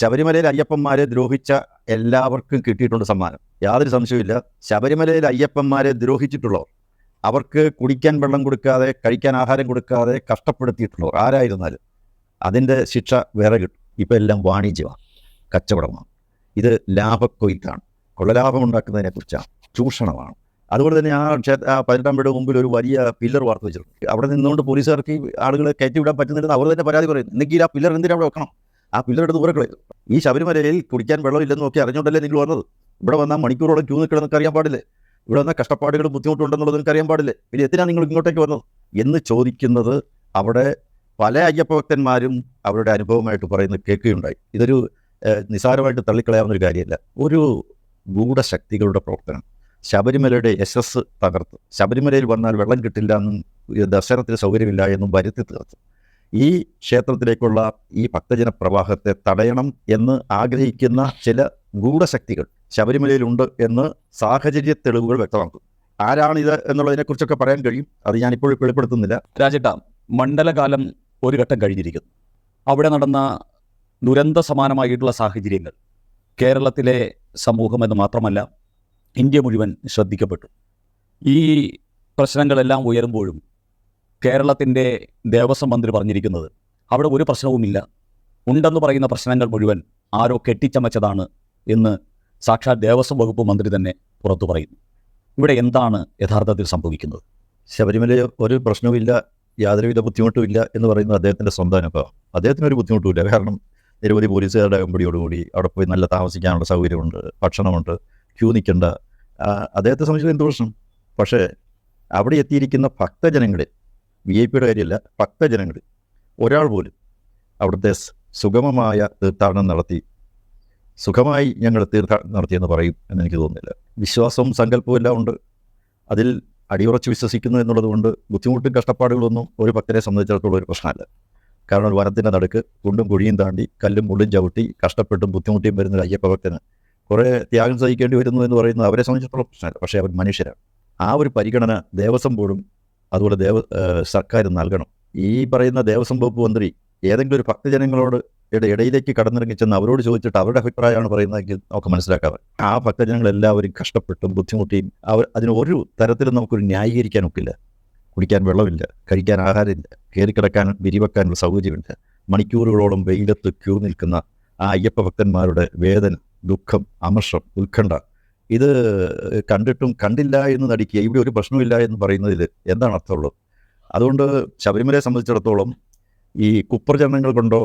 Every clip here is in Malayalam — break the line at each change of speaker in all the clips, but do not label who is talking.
ശബരിമലയിൽ അയ്യപ്പന്മാരെ ദ്രോഹിച്ച എല്ലാവർക്കും കിട്ടിയിട്ടുണ്ട് സമ്മാനം. യാതൊരു സംശയമില്ല ശബരിമലയിൽ അയ്യപ്പന്മാരെ ദ്രോഹിച്ചിട്ടുള്ളവർ അവർക്ക് കുടിക്കാൻ വെള്ളം കൊടുക്കാതെ കഴിക്കാൻ ആഹാരം കൊടുക്കാതെ കഷ്ടപ്പെടുത്തിയിട്ടുള്ളവർ ആരായിരുന്നാലും അതിന്റെ ശിക്ഷ വേറെ കിട്ടും. ഇപ്പം എല്ലാം വാണിജ്യമാണ് കച്ചവടമാണ്. ഇത് ലാഭക്കൊയ്ത്താണ്. കൊള്ളലാഭം ഉണ്ടാക്കുന്നതിനെക്കുറിച്ചാണ് ചൂഷണമാണ്. അതുപോലെ തന്നെ ആ ക്ഷേത്ര ആ പതിനെട്ടാം വീട് മുമ്പിൽ ഒരു വലിയ പില്ലർ വാർത്ത വെച്ചിട്ടുണ്ട്. അവിടെ നിന്നുകൊണ്ട് പോലീസുകാർക്ക് ആളുകളെ കയറ്റി വിടാൻ പറ്റുന്നില്ലെന്ന് അവർ തന്നെ പരാതി പറയുന്നു. എന്നെങ്കിൽ ആ പില്ലർ എന്തിനാണ് അവിടെ വെക്കണം? ആ പിള്ളേരുടെ എടുത്ത് ദൂരെ കളയും. ഈ ശബരിമലയിൽ കുടിക്കാൻ വെള്ളമില്ലെന്ന് നോക്കി അറിഞ്ഞുകൊണ്ടല്ലേ നിങ്ങൾ വന്നത്? ഇവിടെ വന്നാൽ മണിക്കൂറോളം ക്യൂ നിൽക്കണം എന്നൊക്കെ അറിയാൻ പാടില്ലേ? ഇവിടെ വന്നാൽ കഷ്ടപ്പാടുകളും ബുദ്ധിമുട്ടുണ്ടെന്നുള്ളത് നിങ്ങൾക്ക് അറിയാൻ പാടില്ലേ? പിന്നെ എന്തിനാണ് നിങ്ങൾ ഇങ്ങോട്ടേക്ക് വന്നത്? എന്ന് ചോദിക്കുന്നത് അവിടെ പല അയ്യപ്പ ഭക്തന്മാരും അവരുടെ അനുഭവമായിട്ട് പറയുന്നത് കേൾക്കുകയുണ്ടായി. ഇതൊരു നിസാരമായിട്ട് തള്ളിക്കളയാവുന്ന ഒരു കാര്യമല്ല. ഒരു ഗൂഢശക്തികളുടെ പ്രവർത്തനം. ശബരിമലയുടെ യശസ് തകർത്ത്. ശബരിമലയിൽ വന്നാൽ വെള്ളം കിട്ടില്ല എന്നും ദർശനത്തിന് സൗകര്യമില്ല എന്നും വരുത്തി തീർത്തു. ഈ ക്ഷേത്രത്തിലേക്കുള്ള ഈ ഭക്തജന പ്രവാഹത്തെ തടയണം എന്ന് ആഗ്രഹിക്കുന്ന ചില ഗൂഢശക്തികൾ ശബരിമലയിലുണ്ട് എന്ന് സാഹചര്യ തെളിവുകൾ വ്യക്തമാക്കും ആരാണിത് എന്നുള്ളതിനെക്കുറിച്ചൊക്കെ പറയാൻ കഴിയും. അത് ഞാനിപ്പോൾ വെളിപ്പെടുത്തുന്നില്ല.
രാജേട്ട മണ്ഡലകാലം ഒരു ഘട്ടം കഴിഞ്ഞിരിക്കുന്നു. അവിടെ നടന്ന ദുരന്ത സമാനമായിട്ടുള്ള സാഹചര്യങ്ങൾ കേരളത്തിലെ സമൂഹം എന്ന് മാത്രമല്ല ഇന്ത്യ മുഴുവൻ ശ്രദ്ധിക്കപ്പെട്ടു. ഈ പ്രശ്നങ്ങളെല്ലാം ഉയരുമ്പോഴും കേരളത്തിന്റെ ദേവസ്വം മന്ത്രി പറഞ്ഞിരിക്കുന്നത് അവിടെ ഒരു പ്രശ്നവുമില്ല. ഉണ്ടെന്ന് പറയുന്ന പ്രശ്നങ്ങൾ മുഴുവൻ ആരോ കെട്ടിച്ചമച്ചതാണ് എന്ന് സാക്ഷാൽ ദേവസ്വം വകുപ്പ് മന്ത്രി തന്നെ പുറത്തു പറയുന്നു. ഇവിടെ എന്താണ് യഥാർത്ഥത്തിൽ സംഭവിക്കുന്നത്?
ശബരിമല ഒരു പ്രശ്നവുമില്ല യാതൊരുവിധ ബുദ്ധിമുട്ടുമില്ല എന്ന് പറയുന്നത് അദ്ദേഹത്തിന്റെ സ്വന്തം അനുഭവം. അദ്ദേഹത്തിന് ഒരു ബുദ്ധിമുട്ടുമില്ല കാരണം നിരവധി പോലീസുകാരുടെ അകമ്പടിയോടുകൂടി അവിടെ പോയി നല്ല താമസിക്കാനുള്ള സൗകര്യമുണ്ട് ഭക്ഷണമുണ്ട് ക്യൂ നിൽക്കേണ്ട. അദ്ദേഹത്തെ സംബന്ധിച്ച് എന്ത് പ്രശ്നം? പക്ഷേ അവിടെ എത്തിയിരിക്കുന്ന ഭക്തജനങ്ങളിൽ വി ഐ പിയുടെ കാര്യമല്ല ഭക്തജനങ്ങൾ. ഒരാൾ പോലും അവിടുത്തെ സുഗമമായ തീർത്ഥാടനം നടത്തി സുഖമായി ഞങ്ങൾ തീർത്ഥാടനം നടത്തിയെന്ന് പറയും എന്ന് എനിക്ക് തോന്നുന്നില്ല. വിശ്വാസവും സങ്കല്പവും എല്ലാം ഉണ്ട്. അതിൽ അടിയുറച്ച് വിശ്വസിക്കുന്നു എന്നുള്ളത് കൊണ്ട് ബുദ്ധിമുട്ടും കഷ്ടപ്പാടുകളൊന്നും ഒരു ഭക്തരെ സംബന്ധിച്ചിടത്തോളം ഒരു പ്രശ്നമല്ല. കാരണം ഒരു വനത്തിന്റെ നടുക്ക് കുണ്ടും കുഴിയും താണ്ടി കല്ലും മുള്ളും ചവിട്ടി കഷ്ടപ്പെട്ടും ബുദ്ധിമുട്ടിയും വരുന്ന അയ്യപ്പ ഭക്തന് കുറേ ത്യാഗം സഹിക്കേണ്ടി വരുന്നു എന്ന് പറയുന്നത് അവരെ സംബന്ധിച്ചിടത്തോളം പ്രശ്നമല്ല. പക്ഷേ അവർ മനുഷ്യരാണ്. ആ ഒരു പരിഗണന ദേവസ്വം ബോർഡും അതുപോലെ ദേവ സർക്കാർ നൽകണം. ഈ പറയുന്ന ദേവസ്വം വകുപ്പ് മന്ത്രി ഏതെങ്കിലും ഒരു ഭക്തജനങ്ങളോട് ഇട- ഇടയിലേക്ക് കടന്നിറങ്ങി ചെന്ന് അവരോട് ചോദിച്ചിട്ട് അവരുടെ അഭിപ്രായമാണ് പറയുന്നതെങ്കിൽ നമുക്ക് മനസ്സിലാക്കാം. ആ ഭക്തജനങ്ങൾ എല്ലാവരും കഷ്ടപ്പെട്ടും ബുദ്ധിമുട്ടിയും അവർ അതിന് ഒരു തരത്തിലും നമുക്കൊരു ന്യായീകരിക്കാൻ ഒക്കില്ല കുടിക്കാൻ വെള്ളമില്ല കഴിക്കാൻ ആഹാരമില്ല കയറിക്കിടക്കാൻ വിരിവെക്കാനുള്ള സൗകര്യമില്ല. മണിക്കൂറുകളോളം വെയിലത്ത് ക്യൂ നിൽക്കുന്ന ആ അയ്യപ്പ ഭക്തന്മാരുടെ വേദന ദുഃഖം അമർഷം ഉത്കണ്ഠ ഇത് കണ്ടിട്ടും കണ്ടില്ല എന്ന് നടിക്കുക ഇവിടെ ഒരു പ്രശ്നമില്ല എന്ന് പറയുന്നതിൽ എന്താണ് അർത്ഥമുള്ളത്? അതുകൊണ്ട് ശബരിമലയെ സംബന്ധിച്ചിടത്തോളം ഈ കുപ്രചരണങ്ങൾ കൊണ്ടോ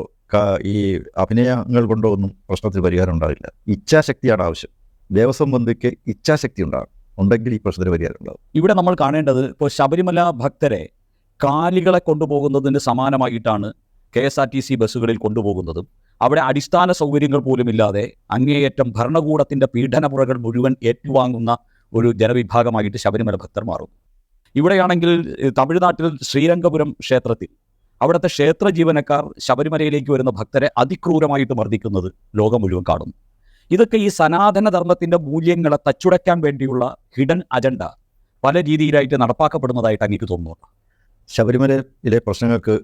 ഈ അഭിനയങ്ങൾ കൊണ്ടോ ഒന്നും പ്രശ്നത്തിൽ പരിഹാരം ഉണ്ടാവില്ല. ഇച്ഛാശക്തിയാണ് ആവശ്യം. ദേവസ്വം മന്ത്രിക്ക് ഇച്ഛാശക്തി ഉണ്ടാകും ഉണ്ടെങ്കിൽ ഈ പ്രശ്നത്തിന് പരിഹാരം ഉണ്ടാകും
ഇവിടെ നമ്മൾ കാണേണ്ടത് ഇപ്പോൾ ശബരിമല ഭക്തരെ കാലികളെ കൊണ്ടുപോകുന്നതിന് സമാനമായിട്ടാണ് K S R T C ബസ്സുകളിൽ കൊണ്ടുപോകുന്നതും. അവിടെ അടിസ്ഥാന സൗകര്യങ്ങൾ പോലും ഇല്ലാതെ അങ്ങേയറ്റം ഭരണകൂടത്തിന്റെ പീഡനമുറകൾ മുഴുവൻ ഏറ്റുവാങ്ങുന്ന ഒരു ജനവിഭാഗമായിട്ട് ശബരിമല ഭക്തർ മാറുന്നു ഇവിടെയാണെങ്കിൽ തമിഴ്നാട്ടിൽ ശ്രീരംഗപുരം ക്ഷേത്രത്തിൽ അവിടുത്തെ ക്ഷേത്ര ജീവനക്കാർ ശബരിമലയിലേക്ക് വരുന്ന ഭക്തരെ അതിക്രൂരമായിട്ട് മർദ്ദിക്കുന്നത് ലോകം മുഴുവൻ കാണുന്നു. ഇതൊക്കെ ഈ സനാതന ധർമ്മത്തിന്റെ മൂല്യങ്ങളെ തച്ചുടയ്ക്കാൻ വേണ്ടിയുള്ള ഹിഡൻ അജണ്ട പല രീതിയിലായിട്ട് നടപ്പാക്കപ്പെടുന്നതായിട്ട് അങ്ങേക്ക് തോന്നുന്നു.
ശബരിമലയിലെ പ്രശ്നങ്ങൾക്ക്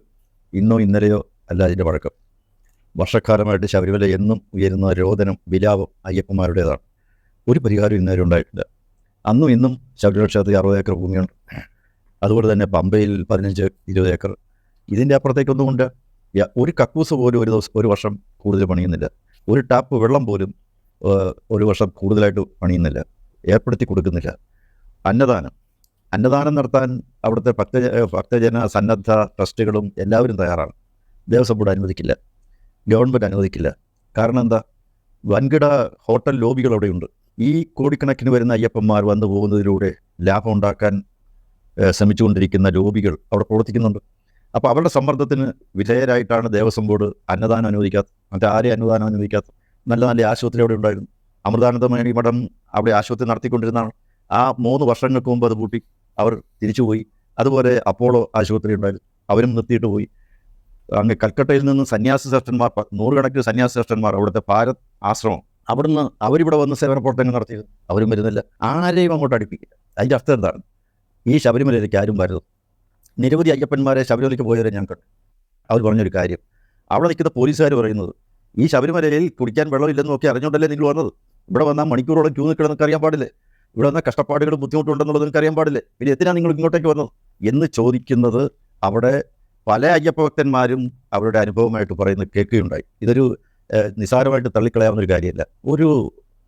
ഇന്നോ ഇന്നലെയോ അല്ല അതിന്റെ വഴക്കം. വർഷക്കാലമായിട്ട് ശബരിമല എന്നും ഉയരുന്ന രോദനം വിലാപം അയ്യപ്പന്മാരുടേതാണ്. ഒരു പരിഹാരം ഇന്നേരം ഉണ്ടായിട്ടില്ല. അന്നും ഇന്നും ശബരിമല ക്ഷേത്രത്തിൽ അറുപത് ഏക്കർ ഭൂമിയുണ്ട്. അതുപോലെ തന്നെ പമ്പയിൽ പതിനഞ്ച് ഇരുപത് ഏക്കർ. ഇതിന്റെ അപ്പുറത്തേക്കൊന്നും ഉണ്ട്. ഒരു കക്കൂസ് പോലും ഒരു ദിവസം ഒരു വർഷം കൂടുതൽ പണിയുന്നില്ല. ഒരു ടാപ്പ് വെള്ളം പോലും ഒരു വർഷം കൂടുതലായിട്ട് പണിയുന്നില്ല. ഏർപ്പെടുത്തി കൊടുക്കുന്നില്ല. അന്നദാനം. അന്നദാനം നടത്താൻ അവിടുത്തെ ഭക്ത ഭക്തജന സന്നദ്ധ ട്രസ്റ്റുകളും എല്ലാവരും തയ്യാറാണ്. ദേവസ്വം ബോർഡ് അനുവദിക്കില്ല. ഗവൺമെന്റ് അനുവദിക്കില്ല. കാരണം എന്താ? വൻകിട ഹോട്ടൽ ലോബികൾ അവിടെയുണ്ട്. ഈ കോടിക്കണക്കിന് വരുന്ന അയ്യപ്പന്മാർ വന്നു പോകുന്നതിലൂടെ ലാഭം ഉണ്ടാക്കാൻ ശ്രമിച്ചുകൊണ്ടിരിക്കുന്ന ലോബികൾ അവിടെ പ്രവർത്തിക്കുന്നുണ്ട്. അപ്പോൾ അവരുടെ സമ്മർദ്ദത്തിന് വിധേയരായിട്ടാണ് ദേവസ്വം ബോർഡ് അന്നദാനം അനുവദിക്കാത്തത് മറ്റാരെയും അന്നദാനം അനുവദിക്കാത്തത് നല്ല നല്ല ആശുപത്രി അവിടെ ഉണ്ടായിരുന്നു. അമൃതാനന്ദമണി മഠം അവിടെ ആശുപത്രി നടത്തിക്കൊണ്ടിരുന്നതാണ്. ആ മൂന്ന് വർഷങ്ങൾക്ക് മുമ്പ് അത് പൂട്ടി. അവർ തിരിച്ചുപോയി. അതുപോലെ അപ്പോളോ ആശുപത്രി ഉണ്ടായിരുന്നു. അവരും നിർത്തിയിട്ട് പോയി. അങ്ങ് കൽക്കട്ടയിൽ നിന്ന് സന്യാസി ശ്രേഷ്ഠന്മാർ നൂറുകണക്കിന് സന്യാസി ശ്രേഷ്ഠന്മാർ അവിടുത്തെ ഭാരത് ആശ്രമം. അവിടുന്ന് അവരിവിടെ വന്ന് സേവന പ്രവർത്തനങ്ങൾ നടത്തിയത്. അവരും വരുന്നില്ല. ആരെയും അങ്ങോട്ട് അടുപ്പിക്കില്ല. അതിന്റെ അർത്ഥം എന്താണ്? ഈ ശബരിമലയിലേക്ക് ആരും വരുന്നത് നിരവധി അയ്യപ്പന്മാരെ ശബരിമലയ്ക്ക് പോയവരെ ഞാൻ കണ്ടു. അവർ പറഞ്ഞൊരു കാര്യം. അവിടെ നിൽക്കുന്ന പോലീസുകാർ പറയുന്നത് ഈ ശബരിമലയിൽ കുടിക്കാൻ വെള്ളമില്ലെന്ന് നോക്കി അറിഞ്ഞുകൊണ്ടല്ലേ നിങ്ങൾ വന്നത്? ഇവിടെ വന്നാൽ മണിക്കൂറോളം ക്യൂ നിൽക്കണം നിങ്ങൾക്ക് അറിയാൻ പാടില്ലേ? ഇവിടെ വന്നാൽ കഷ്ടപ്പാടുകളും ബുദ്ധിമുട്ടുണ്ടെന്നുള്ളത് നിങ്ങൾക്ക് അറിയാൻ പാടില്ലേ? പിന്നെ എന്തിനാണ് നിങ്ങൾ ഇങ്ങോട്ടേക്ക് വന്നത്? എന്ന് ചോദിക്കുന്നത് അവിടെ പല അയ്യപ്പഭക്തന്മാരും അവരുടെ അനുഭവമായിട്ട് പറയുന്നത് കേൾക്കുകയുണ്ടായി. ഇതൊരു നിസാരമായിട്ട് തള്ളിക്കളയാവുന്ന ഒരു കാര്യമല്ല. ഒരു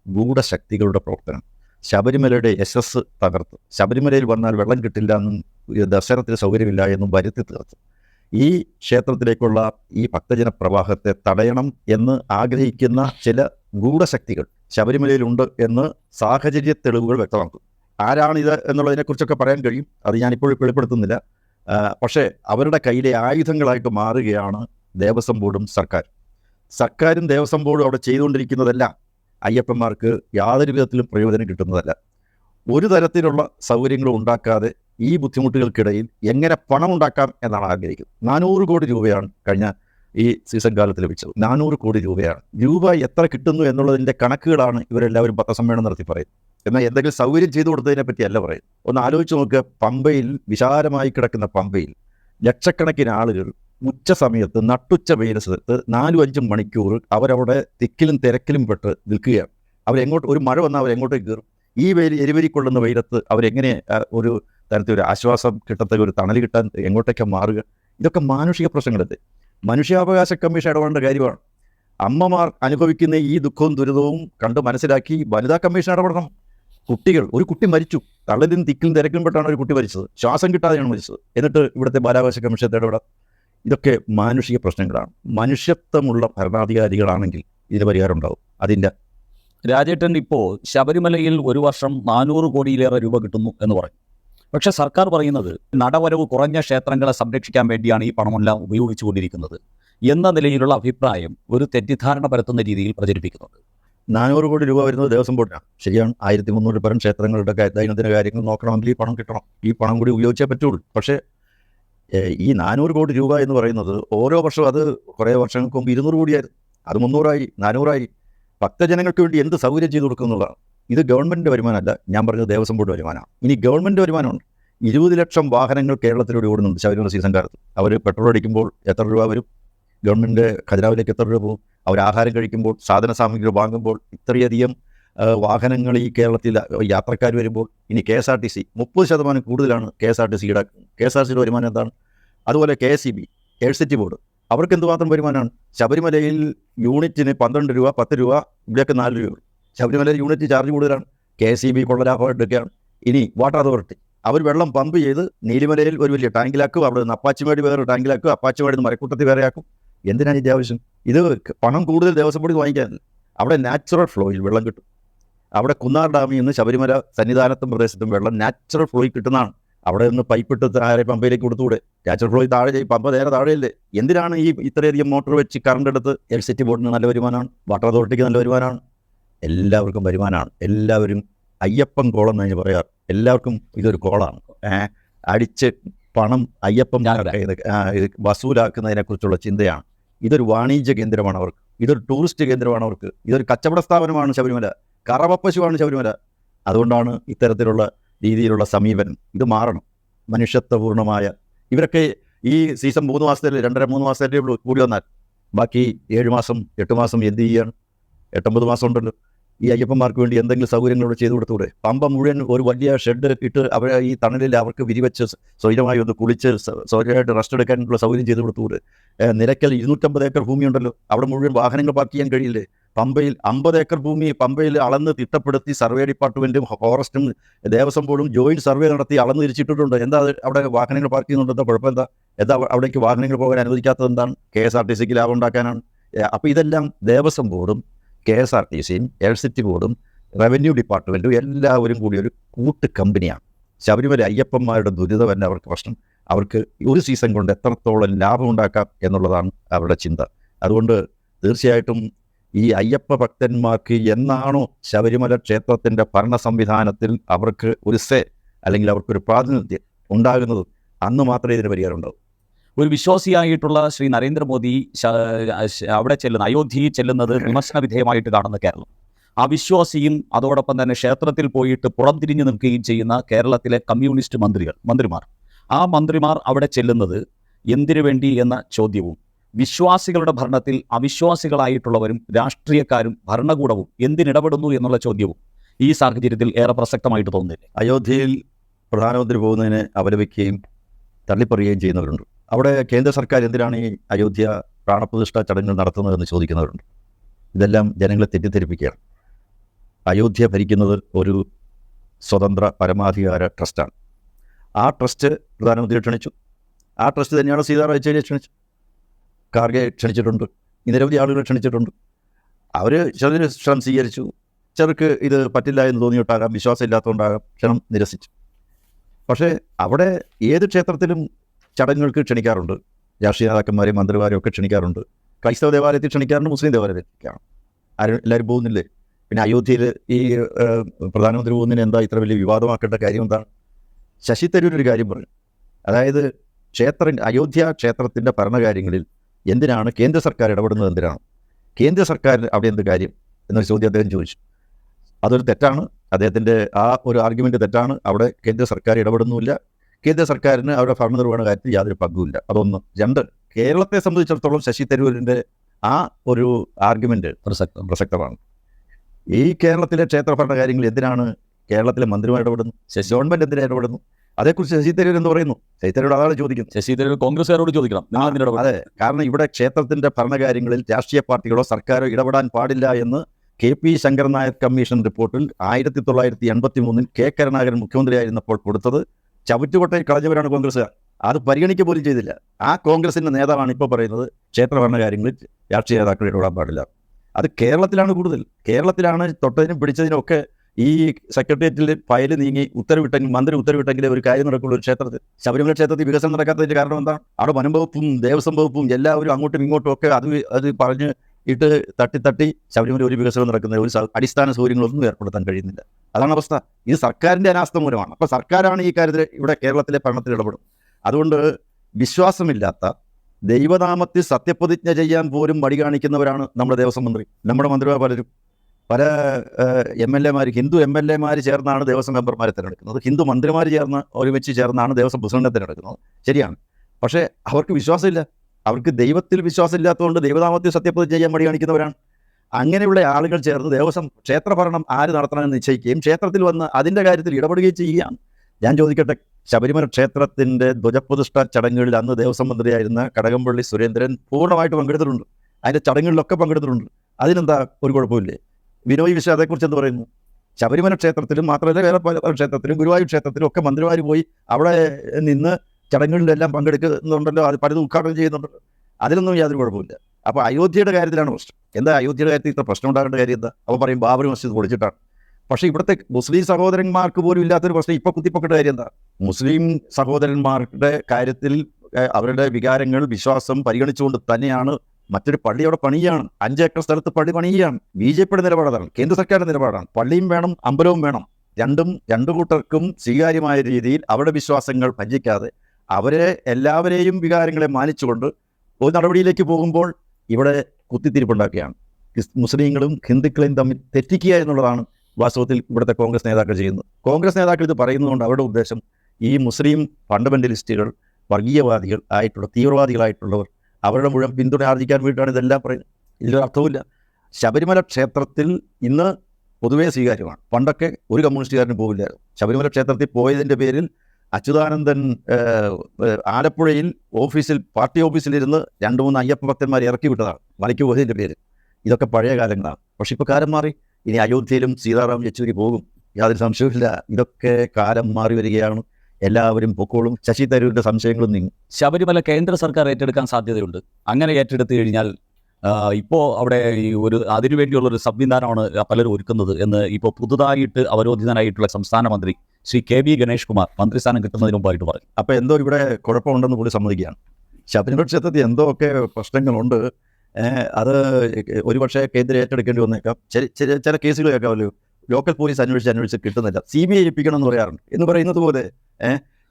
ഗൂഢശക്തികളുടെ പ്രവർത്തനം. ശബരിമലയുടെ യശസ് തകർത്ത്. ശബരിമലയിൽ വന്നാൽ വെള്ളം കിട്ടില്ല എന്നും ദർശനത്തിന് സൗകര്യമില്ല എന്നും വരുത്തി തീർത്തു. ഈ ക്ഷേത്രത്തിലേക്കുള്ള ഈ ഭക്തജന പ്രവാഹത്തെ തടയണം എന്ന് ആഗ്രഹിക്കുന്ന ചില ഗൂഢശക്തികൾ ശബരിമലയിലുണ്ട് എന്ന് സാഹചര്യ തെളിവുകൾ വ്യക്തമാക്കും. ആരാണിത് എന്നുള്ളതിനെക്കുറിച്ചൊക്കെ പറയാൻ കഴിയും. അത് ഞാനിപ്പോൾ വെളിപ്പെടുത്തുന്നില്ല. പക്ഷേ അവരുടെ കയ്യിലെ ആയുധങ്ങളായിട്ട് മാറുകയാണ് ദേവസ്വം ബോർഡും സർക്കാർ. സർക്കാരും ദേവസ്വം ബോർഡും അവിടെ ചെയ്തുകൊണ്ടിരിക്കുന്നതല്ല. അയ്യപ്പന്മാർക്ക് യാതൊരു വിധത്തിലും പ്രയോജനം കിട്ടുന്നതല്ല. ഒരു തരത്തിലുള്ള സൗകര്യങ്ങളും ഉണ്ടാക്കാതെ ഈ ബുദ്ധിമുട്ടുകൾക്കിടയിൽ എങ്ങനെ പണം ഉണ്ടാക്കാം എന്നാണ് ആഗ്രഹിക്കുന്നത്. നാനൂറ് കോടി രൂപയാണ് കഴിഞ്ഞ ഈ സീസൺ കാലത്ത് ലഭിച്ചത്. നാനൂറ് കോടി രൂപയാണ്. രൂപ എത്ര കിട്ടുന്നു എന്നുള്ളതിന്റെ കണക്കുകളാണ് ഇവരെല്ലാവരും പത്രസമ്മേളനം നടത്തി പറയുന്നത്. എന്നാൽ എന്തെങ്കിലും സൗകര്യം ചെയ്തു കൊടുത്തതിനെ പറ്റിയല്ല പറയും ഒന്ന് ആലോചിച്ച് നോക്കുക പമ്പയിൽ വിശാലമായി കിടക്കുന്ന പമ്പയിൽ ലക്ഷക്കണക്കിന് ആളുകൾ ഉച്ച സമയത്ത് നട്ടുച്ച വെയിലത്ത് നാലും അഞ്ചും മണിക്കൂർ അവരവിടെ തിക്കിലും തിരക്കിലും പെട്ട് നിൽക്കുകയാണ്. അവരെങ്ങോട്ട് ഒരു മഴ വന്നാൽ അവരെങ്ങോട്ടേക്ക് കയറും? ഈ വെയിൽ എരിവരി കൊള്ളുന്ന വെയിലത്ത് അവരെങ്ങനെ ഒരു തരത്തിൽ ഒരു ആശ്വാസം കിട്ടത്തക്ക ഒരു തണൽ കിട്ടാൻ എങ്ങോട്ടേക്കാണ് മാറുക? ഇതൊക്കെ മാനുഷിക പ്രശ്നങ്ങളല്ലേ? മനുഷ്യാവകാശ കമ്മീഷൻ ഇടപെടേണ്ട കാര്യമാണ്. അമ്മമാർ അനുഭവിക്കുന്ന ഈ ദുഃഖവും ദുരിതവും കണ്ട് മനസ്സിലാക്കി വനിതാ കമ്മീഷൻ ഇടപെടണം. കുട്ടികൾ ഒരു കുട്ടി മരിച്ചു. തള്ളലും തിക്കിലും തിരക്കിലും പെട്ടാണ് ഒരു കുട്ടി മരിച്ചത്. ശ്വാസം കിട്ടാതെയാണ് മരിച്ചത്. എന്നിട്ട് ഇവിടുത്തെ ബാലാവകാശ കമ്മീഷൻ ഇടപെടാം ഇതൊക്കെ മാനുഷിക പ്രശ്നങ്ങളാണ്. മനുഷ്യത്വമുള്ള ഭരണാധികാരികളാണെങ്കിൽ ഇതിന് പരിഹാരം ഉണ്ടാവും. അതിന്റെ
രാജേട്ടൻ ഇപ്പോൾ ശബരിമലയിൽ ഒരു വർഷം നാനൂറ് കോടിയിലേറെ രൂപ കിട്ടുന്നു എന്ന് പറയും. പക്ഷേ സർക്കാർ പറയുന്നത് നടവരവ് കുറഞ്ഞ ക്ഷേത്രങ്ങളെ സംരക്ഷിക്കാൻ വേണ്ടിയാണ് ഈ പണമെല്ലാം ഉപയോഗിച്ചുകൊണ്ടിരിക്കുന്നത് എന്ന നിലയിലുള്ള അഭിപ്രായം ഒരു തെറ്റിദ്ധാരണ പരത്തുന്ന രീതിയിൽ പ്രചരിപ്പിക്കുന്നുണ്ട്.
നാനൂറ് കോടി രൂപ വരുന്നത് ദേവസ്വം ബോർഡിനാണ് ശരിയാണ് ആയിരത്തി മുന്നൂറ് പരം ക്ഷേത്രങ്ങളുടെ ദൈനംദിന കാര്യങ്ങൾ നോക്കണമെങ്കിൽ ഈ പണം കിട്ടണം. ഈ പണം കൂടി ഉപയോഗിച്ചേ പറ്റുള്ളൂ. പക്ഷേ ഈ നാനൂറ് കോടി രൂപ എന്ന് പറയുന്നത് ഓരോ വർഷവും അത് കുറേ വർഷങ്ങൾക്ക് മുമ്പ് ഇരുന്നൂറ് കോടിയായിരുന്നു. അത് മുന്നൂറായി നാനൂറായി. ഭക്തജനങ്ങൾക്ക് വേണ്ടി എന്ത് സൗകര്യം ചെയ്തു കൊടുക്കുന്നുള്ളതാണ് ഇത് ഗവൺമെന്റിന്റെ വരുമാനമല്ല ഞാൻ പറഞ്ഞത് ദേവസ്വം ബോർഡ് വരുമാനമാണ്. ഇനി ഗവൺമെന്റ് വരുമാനമുണ്ട്. ഇരുപത് ലക്ഷം വാഹനങ്ങൾ കേരളത്തിലൂടെ ഓടുന്നുണ്ട് ശബരിമല സീസൺ കാലത്ത്. അവർ പെട്രോൾ അടിക്കുമ്പോൾ എത്ര രൂപ വരും? ഗവൺമെന്റ് ഖജനാവിലേക്ക് എത്ര രൂപ പോകും? അവർ ആഹാരം കഴിക്കുമ്പോൾ സാധന സാമഗ്രികൾ വാങ്ങുമ്പോൾ ഇത്രയധികം വാഹനങ്ങൾ ഈ കേരളത്തിൽ യാത്രക്കാർ വരുമ്പോൾ ഇനി K S R T C മുപ്പത് ശതമാനം കൂടുതലാണ് K S R T C ഈടാക്കുന്നത് കെ എസ് ആർ സിയുടെ വരുമാനം എന്താണ്? അതുപോലെ K S C B എഴുസിറ്റി board അവർക്ക് എന്തുമാത്രം വരുമാനമാണ്? ശബരിമലയിൽ യൂണിറ്റിന് പന്ത്രണ്ട് രൂപ പത്ത് രൂപ ഇവിടെയൊക്കെ നാല് രൂപ ശബരിമലയിൽ യൂണിറ്റ് ചാർജ് കൂടുതലാണ് കെ എസ് സി ബി കൊള്ളലാഭമായിട്ടൊക്കെയാണ് ഇനി വാട്ടർ അതോറിറ്റി അവർ വെള്ളം പമ്പ് ചെയ്ത് നീലിമലയിൽ ഒരു വലിയ ടാങ്കിലാക്കും അവിടെ നിന്ന് അപ്പാച്ചിമേടി വേറെ ടാങ്കിലാക്കും അപ്പാച്ചിമേടി നിന്ന് മരക്കൂട്ടത്തിൽ വേറെ ആക്കും എന്തിനാണ് ഇതിന്റെ ആവശ്യം ഇത് പണം കൂടുതൽ ദേവസ്വം ബോർഡ് വാങ്ങിക്കാൻ. അവിടെ നാച്ചുറൽ ഫ്ലോയിൽ വെള്ളം കിട്ടും. അവിടെ കുന്നാർ ഡാമിൽ നിന്ന് ശബരിമല സന്നിധാനത്തും പ്രദേശത്തും വെള്ളം നാച്ചുറൽ ഫ്ലോയിൽ കിട്ടുന്നതാണ്. അവിടെ നിന്ന് പൈപ്പ് ഇട്ട് താഴെ പമ്പയിലേക്ക് കൊടുത്തുകൂടെ? നാച്ചുറൽ ഫ്ലോയിൽ താഴെ പമ്പ നേരെ താഴെയല്ലേ എന്തിനാണ് ഈ ഇത്രയധികം മോട്ടോർ വെച്ച് കറണ്ട് എടുത്ത് എലക്ട്രിസിറ്റി ബോർഡിന് നല്ല വരുമാനമാണ്? വാട്ടർ അതോറിറ്റിക്ക് നല്ല വരുമാനമാണ്? എല്ലാവർക്കും വരുമാനമാണ്. എല്ലാവരും അയ്യപ്പൻ കോളം എന്ന് പറയാറ്. എല്ലാവർക്കും ഇതൊരു കോളാണ്. അടിച്ച് പണം അയ്യപ്പം വസൂലാക്കുന്നതിനെക്കുറിച്ചുള്ള ചിന്തയാണ്. ഇതൊരു വാണിജ്യ കേന്ദ്രമാണ് അവർക്ക്. ഇതൊരു ടൂറിസ്റ്റ് കേന്ദ്രമാണ് അവർക്ക്. ഇതൊരു കച്ചവട സ്ഥാപനമാണ് ശബരിമല. കറവപ്പശുവാണ് ശബരിമല. അതുകൊണ്ടാണ് ഇത്തരത്തിലുള്ള രീതിയിലുള്ള സമീപനം. ഇത് മാറണം. മനുഷ്യത്വപൂർണമായ ഇവരൊക്കെ ഈ സീസൺ മൂന്ന് മാസത്തിൽ രണ്ടര മൂന്ന് മാസത്തിലേ ഉള്ളൂ കൂടി വന്നാൽ. ബാക്കി ഏഴ് മാസം എട്ട് മാസം എന്ത് ചെയ്യാണ്? എട്ടൊമ്പത് മാസം ഉണ്ടല്ലോ. ഈ അയ്യപ്പന്മാർക്ക് വേണ്ടി എന്തെങ്കിലും സൗകര്യങ്ങൾ ഇവിടെ ചെയ്തു കൊടുത്തൂടെ? പമ്പ മുഴുവൻ ഒരു വലിയ ഷെഡ് ഇട്ട് അവരെ ഈ തണലിൽ അവർക്ക് വിരിവെച്ച് സ്വൈരമായി ഒന്ന് കുളിച്ച് സ്വൈരമായിട്ട് റെസ്റ്റ് എടുക്കാനുള്ള സൗകര്യം ചെയ്തു കൊടുത്തൂടെ? നിരക്കൽ ഇരുന്നൂറ്റമ്പത് ഏക്കർ ഭൂമിയുണ്ടല്ലോ അവിടെ മുഴുവൻ വാഹനങ്ങൾ പാർക്ക് ചെയ്യാൻ കഴിയില്ലേ? പമ്പയിൽ അമ്പത് ഏക്കർ ഭൂമി പമ്പയിൽ അളന്ന് തിട്ടപ്പെടുത്തി സർവേ ഡിപ്പാർട്ട്മെന്റും ഫോറസ്റ്റും ദേവസ്വം ബോർഡും ജോയിന്റ് സർവേ നടത്തി അളന്ന് തിരിച്ചിട്ടിട്ടുണ്ട്. എന്താ അവിടെ വാഹനങ്ങൾ പാർക്ക് ചെയ്യുന്നുണ്ട് എന്താ കുഴപ്പം എന്താ എന്താ അവിടേക്ക് വാഹനങ്ങൾ പോകാൻ അനുവദിക്കാത്തത് എന്താണ്? കെ എസ് ആർ ടി സിക്ക് ലാഭം ഉണ്ടാക്കാനാണ്. അപ്പോൾ ഇതെല്ലാം ദേവസ്വം ബോർഡും കെ എസ് ആർ ടി സിയും എലക്ട്രിസിറ്റി ബോർഡും റവന്യൂ ഡിപ്പാർട്ട്മെന്റും എല്ലാവരും കൂടി ഒരു കൂട്ട് കമ്പനിയാണ്. ശബരിമല അയ്യപ്പന്മാരുടെ ദുരിതമല്ല അവർക്ക് പ്രശ്നം. അവർക്ക് ഒരു സീസൺ കൊണ്ട് എത്രത്തോളം ലാഭം ഉണ്ടാക്കാം എന്നുള്ളതാണ് അവരുടെ ചിന്ത. അതുകൊണ്ട് തീർച്ചയായിട്ടും ഈ അയ്യപ്പ ഭക്തന്മാർക്ക് എന്നാണോ ശബരിമല ക്ഷേത്രത്തിന്റെ ഭരണ സംവിധാനത്തിൽ അവർക്ക് ഒരു സേ അല്ലെങ്കിൽ അവർക്കൊരു പ്രാതിനിധ്യം ഉണ്ടാകുന്നത് അന്ന് മാത്രമേ ഇതിന് പരിഹാരം ഉണ്ടാവൂ.
ഒരു വിശ്വാസിയായിട്ടുള്ള ശ്രീ നരേന്ദ്രമോദി അവിടെ ചെല്ലുന്ന അയോധ്യയിൽ ചെല്ലുന്നത് വിമർശന വിധേയമായിട്ട് കാണുന്ന കേരളം. അവിശ്വാസിയും അതോടൊപ്പം തന്നെ ക്ഷേത്രത്തിൽ പോയിട്ട് പുറംതിരിഞ്ഞു നിൽക്കുകയും ചെയ്യുന്ന കേരളത്തിലെ കമ്മ്യൂണിസ്റ്റ് മന്ത്രികൾ മന്ത്രിമാർ. ആ മന്ത്രിമാർ അവിടെ ചെല്ലുന്നത് എന്തിനു വേണ്ടി എന്ന ചോദ്യവും വിശ്വാസികളുടെ ഭരണത്തിൽ അവിശ്വാസികളായിട്ടുള്ളവരും രാഷ്ട്രീയക്കാരും ഭരണകൂടവും എന്തിനിടപെടുന്നു എന്നുള്ള ചോദ്യവും ഈ സാഹചര്യത്തിൽ ഏറെ പ്രസക്തമായിട്ട് തോന്നുന്നില്ല?
അയോധ്യയിൽ പ്രധാനമന്ത്രി പോകുന്നതിനെ അപലപിക്കുകയും തള്ളിപ്പറയുകയും ചെയ്യുന്നവരുണ്ട്. അവിടെ കേന്ദ്ര സർക്കാർ എന്തിനാണ് ഈ അയോധ്യ പ്രാണപ്രതിഷ്ഠ ചടങ്ങുകൾ നടത്തുന്നതെന്ന് ചോദിക്കുന്നവരുണ്ട്. ഇതെല്ലാം ജനങ്ങളെ തെറ്റിദ്ധരിപ്പിക്കുകയാണ്. അയോധ്യ ഭരിക്കുന്നത് ഒരു സ്വതന്ത്ര പരമാധികാര ട്രസ്റ്റാണ്. ആ ട്രസ്റ്റ് പ്രധാനമന്ത്രിയെ ക്ഷണിച്ചു. ആ ട്രസ്റ്റ് തന്നെയാണ് സീതാറാം യെച്ചൂരിയെ ക്ഷണിച്ചു കാർഗെ ക്ഷണിച്ചിട്ടുണ്ട് നിരവധി ആളുകളെ ക്ഷണിച്ചിട്ടുണ്ട്. അവർ ചെറിയ ക്ഷണം സ്വീകരിച്ചു. ചെറുക്ക് ഇത് പറ്റില്ല എന്ന് തോന്നിയിട്ടാകാം. വിശ്വാസം ഇല്ലാത്തതുകൊണ്ടാകാം ക്ഷണം നിരസിച്ചു. പക്ഷേ അവിടെ ഏത് ക്ഷേത്രത്തിലും ചടങ്ങുകൾക്ക് ക്ഷണിക്കാറുണ്ട്. രാഷ്ട്രീയ നേതാക്കന്മാരെയും മന്ത്രിമാരെയും ഒക്കെ ക്ഷണിക്കാറുണ്ട്. ക്രൈസ്തവ ദേവാലയത്തിൽ ക്ഷണിക്കാറുണ്ട് മുസ്ലിം ദേവാലയത്തിൽ ക്ഷണിക്കാറുണ്ട്. ആരും എല്ലാവരും പോകുന്നില്ലേ? പിന്നെ അയോധ്യയിൽ ഈ പ്രധാനമന്ത്രി പോകുന്നതിന് എന്താ ഇത്ര വലിയ വിവാദമാക്കേണ്ട കാര്യം എന്താണ്? ശശി തരൂർ ഒരു കാര്യം പറഞ്ഞു. അതായത് ക്ഷേത്ര അയോധ്യ ക്ഷേത്രത്തിന്റെ ഭരണകാര്യങ്ങളിൽ എന്തിനാണ് കേന്ദ്ര സർക്കാർ ഇടപെടുന്നത് എന്തിനാണ്? കേന്ദ്ര സർക്കാർ അവിടെ എന്ത് കാര്യം? എന്നൊരു ചോദ്യം അദ്ദേഹം ചോദിച്ചു. അതൊരു തെറ്റാണ്. അദ്ദേഹത്തിന്റെ ആ ഒരു ആർഗ്യുമെന്റ് തെറ്റാണ്. അവിടെ കേന്ദ്ര സർക്കാർ ഇടപെടുന്നുമില്ല. കേന്ദ്ര സർക്കാരിന് അവരുടെ ഭരണനിർവഹണ കാര്യത്തിൽ യാതൊരു പങ്കുമില്ല. അതൊന്ന്. രണ്ട് കേരളത്തെ സംബന്ധിച്ചിടത്തോളം ശശി തരൂരിന്റെ ആ ഒരു ആർഗ്യുമെന്റ്
പ്രസക്തം
പ്രസക്തമാണ്. ഈ കേരളത്തിലെ ക്ഷേത്ര ഭരണ കാര്യങ്ങൾ എന്തിനാണ് കേരളത്തിലെ മന്ത്രിമാർ ഇടപെടുന്നു ഗവൺമെന്റ് എന്തിനാ ഇടപെടുന്നു അതേക്കുറിച്ച് ശശി തരൂർ എന്ന് പറയുന്നു. ശശി തരൂർ അതാണ് ചോദിക്കുന്നത്.
ശശി തരൂർ കോൺഗ്രസ്സുകാരോട് ചോദിക്കണം?
അതെ. കാരണം ഇവിടെ ക്ഷേത്രത്തിന്റെ ഭരണകാര്യങ്ങളിൽ രാഷ്ട്രീയ പാർട്ടികളോ സർക്കാരോ ഇടപെടാൻ പാടില്ല എന്ന് K P Sankaran Nair commission റിപ്പോർട്ടിൽ ആയിരത്തി തൊള്ളായിരത്തി എൺപത്തി മൂന്നിൽ കെ കരുണാകരൻ മുഖ്യമന്ത്രിയായിരുന്നപ്പോൾ കൊടുത്തത് ചവിറ്റുകൊട്ടയിൽ കളഞ്ഞവരാണ് കോൺഗ്രസ്സുകാർ. അത് പരിഗണിക്കുക പോലും ചെയ്തില്ല. ആ കോൺഗ്രസിന്റെ നേതാവാണ് ഇപ്പോൾ പറയുന്നത് ക്ഷേത്ര ഭരണകാര്യങ്ങളിൽ രാഷ്ട്രീയ നേതാക്കൾ ഇടപെടാൻ പാടില്ല. അത് കേരളത്തിലാണ് കൂടുതൽ. കേരളത്തിലാണ് തൊട്ടതിനും പിടിച്ചതിനും ഒക്കെ ഈ സെക്രട്ടേറിയറ്റിൽ ഫയൽ നീങ്ങി ഉത്തരവിട്ടെങ്കിൽ മന്ത്രി ഉത്തരവിട്ടെങ്കിൽ ഒരു കാര്യം നടക്കുള്ളൂ ഒരു ക്ഷേത്രത്തിൽ. ശബരിമല ക്ഷേത്രത്തിൽ വികസനം നടക്കാത്തതിന്റെ കാരണം എന്താണ്? അവിടെ വനം വകുപ്പും ദേവസ്വം വകുപ്പും എല്ലാവരും അങ്ങോട്ടും ഇങ്ങോട്ടും ഒക്കെ അത് അത് പറഞ്ഞ് ഇട്ട് തട്ടി തട്ടി ശബരിമല ഒരു വികസനം നടക്കുന്ന ഒരു അടിസ്ഥാന സൗകര്യങ്ങളൊന്നും ഏർപ്പെടുത്താൻ കഴിയുന്നില്ല. അതാണ് അവസ്ഥ. ഇത് സർക്കാരിന്റെ അനാസ്ഥ മൂലമാണ്. അപ്പൊ സർക്കാരാണ് ഈ കാര്യത്തിൽ ഇവിടെ കേരളത്തിലെ ഭരണത്തിൽ ഇടപെടും അതുകൊണ്ട് വിശ്വാസമില്ലാത്ത ദൈവനാമത്തിൽ സത്യപ്രതിജ്ഞ ചെയ്യാൻ പോലും മടി കാണിക്കുന്നവരാണ് നമ്മുടെ ദേവസ്വം മന്ത്രി നമ്മുടെ മന്ത്രിമാർ പലരും. പല എം എൽ എമാർ ഹിന്ദു എം എൽ എമാർ ചേർന്നാണ് ദേവസ്വം മെമ്പർമാരെ തിരഞ്ഞെടുക്കുന്നത്. ഹിന്ദു മന്ത്രിമാർ ചേർന്ന് ഒരുമിച്ച് ചേർന്നാണ് ദേവസ്വം പ്രസിഡന്റിനെ തിരഞ്ഞെടുക്കുന്നത്. ശരിയാണ്. പക്ഷേ അവർക്ക് വിശ്വാസമില്ല. അവർക്ക് ദൈവത്തിൽ വിശ്വാസമില്ലാത്തതുകൊണ്ട് ദൈവനാമത്തിൽ സത്യപ്രതിജ്ഞ ചെയ്യാൻ മടി കാണിക്കുന്നവരാണ്. അങ്ങനെയുള്ള ആളുകൾ ചേർന്ന് ദേവസ്വം ക്ഷേത്രഭരണം ആര് നടത്തണമെന്ന് നിശ്ചയിക്കുകയും ക്ഷേത്രത്തിൽ വന്ന് അതിന്റെ കാര്യത്തിൽ ഇടപെടുകയും ചെയ്യുകയാണ്. ഞാൻ ചോദിക്കട്ടെ ശബരിമല ക്ഷേത്രത്തിന്റെ ധ്വജപ്രതിഷ്ഠ ചടങ്ങുകളിൽ അന്ന് ദേവസ്വം മന്ത്രിയായിരുന്ന കടകംപള്ളി സുരേന്ദ്രൻ പൂർണമായിട്ട് പങ്കെടുത്തിട്ടുണ്ട്. അതിന്റെ ചടങ്ങുകളിലൊക്കെ പങ്കെടുത്തിട്ടുണ്ട്. അതിനെന്താ ഒരു കുഴപ്പമില്ലേ വിനോയ് വിശ്വ അതേക്കുറിച്ച് എന്ത് പറയുന്നു? ശബരിമല ക്ഷേത്രത്തിലും മാത്രമല്ല വേറെ പല ക്ഷേത്രത്തിലും ഗുരുവായൂർ ക്ഷേത്രത്തിലും ഒക്കെ മന്ത്രിമാർ പോയി അവിടെ നിന്ന് ചടങ്ങുകളിലെല്ലാം പങ്കെടുക്കുന്നുണ്ടല്ലോ അത് പലതും ഉദ്ഘാടനം ചെയ്യുന്നുണ്ടല്ലോ അതിലൊന്നും യാതൊരു കുഴപ്പമില്ല അപ്പോൾ അയോധ്യയുടെ കാര്യത്തിലാണ് പ്രശ്നം. എന്താ അയോധ്യയുടെ കാര്യത്തിൽ ഇത്ര പ്രശ്നം ഉണ്ടാകേണ്ട കാര്യം എന്താ? അപ്പോൾ പറയും ബാബറി മസ്ജിദ് പൊളിച്ചിട്ടാണ്. പക്ഷേ ഇവിടുത്തെ മുസ്ലിം സഹോദരന്മാർക്ക് പോലും ഇല്ലാത്തൊരു പ്രശ്നം ഇപ്പോൾ കുത്തിപ്പൊക്കേണ്ട കാര്യം എന്താ? മുസ്ലിം സഹോദരന്മാരുടെ കാര്യത്തിൽ അവരുടെ വികാരങ്ങൾ വിശ്വാസം പരിഗണിച്ചുകൊണ്ട് തന്നെയാണ് മറ്റൊരു പള്ളി അവിടെ പണിയാണ് അഞ്ചേക്കർ സ്ഥലത്ത് പള്ളി പണിയുകയാണ്. ബി ജെ പിയുടെ നിലപാടാണ് കേന്ദ്ര സർക്കാരിന്റെ നിലപാടാണ്. പള്ളിയും വേണം അമ്പലവും വേണം. രണ്ടും രണ്ടു കൂട്ടർക്കും സ്വീകാര്യമായ രീതിയിൽ അവരുടെ വിശ്വാസങ്ങൾ ഭഞ്ചിക്കാതെ അവരെ എല്ലാവരെയും വികാരങ്ങളെ മാനിച്ചുകൊണ്ട് ഒരു നടപടിയിലേക്ക് പോകുമ്പോൾ ഇവിടെ കുത്തിത്തിരിപ്പുണ്ടാക്കുകയാണ്. മുസ്ലിങ്ങളും ഹിന്ദുക്കളെയും തമ്മിൽ തെറ്റിക്കുക എന്നുള്ളതാണ് വാസ്തവത്തിൽ ഇവിടുത്തെ കോൺഗ്രസ് നേതാക്കൾ ചെയ്യുന്നത്. കോൺഗ്രസ് നേതാക്കൾ ഇത് പറയുന്നതുകൊണ്ട് അവരുടെ ഉദ്ദേശം ഈ മുസ്ലിം ഫണ്ടമെന്റലിസ്റ്റുകൾ വർഗീയവാദികൾ ആയിട്ടുള്ള തീവ്രവാദികളായിട്ടുള്ളവർ അവരുടെ മുഴുവൻ പിന്തുണ ആർജിക്കാൻ വേണ്ടിയിട്ടാണ് ഇതെല്ലാം പറയുന്നത്. ഇതിലൊരു അർത്ഥവുമില്ല. ശബരിമല ക്ഷേത്രത്തിൽ ഇന്ന് പൊതുവേ സ്വീകാര്യമാണ്. പണ്ടൊക്കെ ഒരു കമ്മ്യൂണിസ്റ്റുകാരനും പോകില്ലായിരുന്നു ശബരിമല ക്ഷേത്രത്തിൽ പോയതിന്റെ പേരിൽ അച്യുതാനന്ദൻ ആലപ്പുഴയിൽ ഓഫീസിൽ പാർട്ടി ഓഫീസിലിരുന്ന് രണ്ട് മൂന്ന് അയ്യപ്പ ഭക്തന്മാരെ ഇറക്കി വിട്ടതാണ്. മലയ്ക്ക് പോയതിന്റെ പേര്. ഇതൊക്കെ പഴയ കാലങ്ങളാണ്. പക്ഷെ ഇപ്പോൾ കാലം മാറി. ഇനി അയോധ്യയിലും സീതാറാം യെച്ചൂരി പോകും. യാതൊരു സംശയവുമില്ല. ഇതൊക്കെ കാലം മാറി വരികയാണ്. എല്ലാവരും പൊക്കോളും. ശശി തരൂരിന്റെ സംശയങ്ങളും നീങ്ങും.
ശബരിമല കേന്ദ്ര സർക്കാർ ഏറ്റെടുക്കാൻ സാധ്യതയുണ്ട്. അങ്ങനെ ഏറ്റെടുത്തു കഴിഞ്ഞാൽ ഇപ്പോൾ അവിടെ ഈ ഒരു അതിനുവേണ്ടിയുള്ള ഒരു സംവിധാനമാണ് പലരും ഒരുക്കുന്നത് എന്ന് ഇപ്പോൾ പുതുതായിട്ട് അവരോധിതനായിട്ടുള്ള സംസ്ഥാന മന്ത്രി ശ്രീ കെ വി ഗണേഷ് കുമാർ മന്ത്രിസ്ഥാനം കിട്ടുന്നതിന് മുമ്പായിട്ട് പറഞ്ഞു.
അപ്പോൾ എന്തോ ഇവിടെ കുഴപ്പമുണ്ടെന്ന് കൂടി സമ്മതിക്കുകയാണ്. ശബരിമല ക്ഷേത്രത്തിൽ എന്തോ ഒക്കെ പ്രശ്നങ്ങളുണ്ട് അത് ഒരുപക്ഷെ കേന്ദ്രം ഏറ്റെടുക്കേണ്ടി വന്നേക്കാം. ചില ചില കേസുകൾ കേൾക്കാമല്ലോ ലോക്കൽ പോലീസ് അന്വേഷിച്ച് അന്വേഷിച്ച് കിട്ടുന്നില്ല. സി ബി ഐ ഏൽപ്പിക്കണം എന്ന് പറയാറുണ്ട്. എന്ന് പറയുന്നത് പോലെ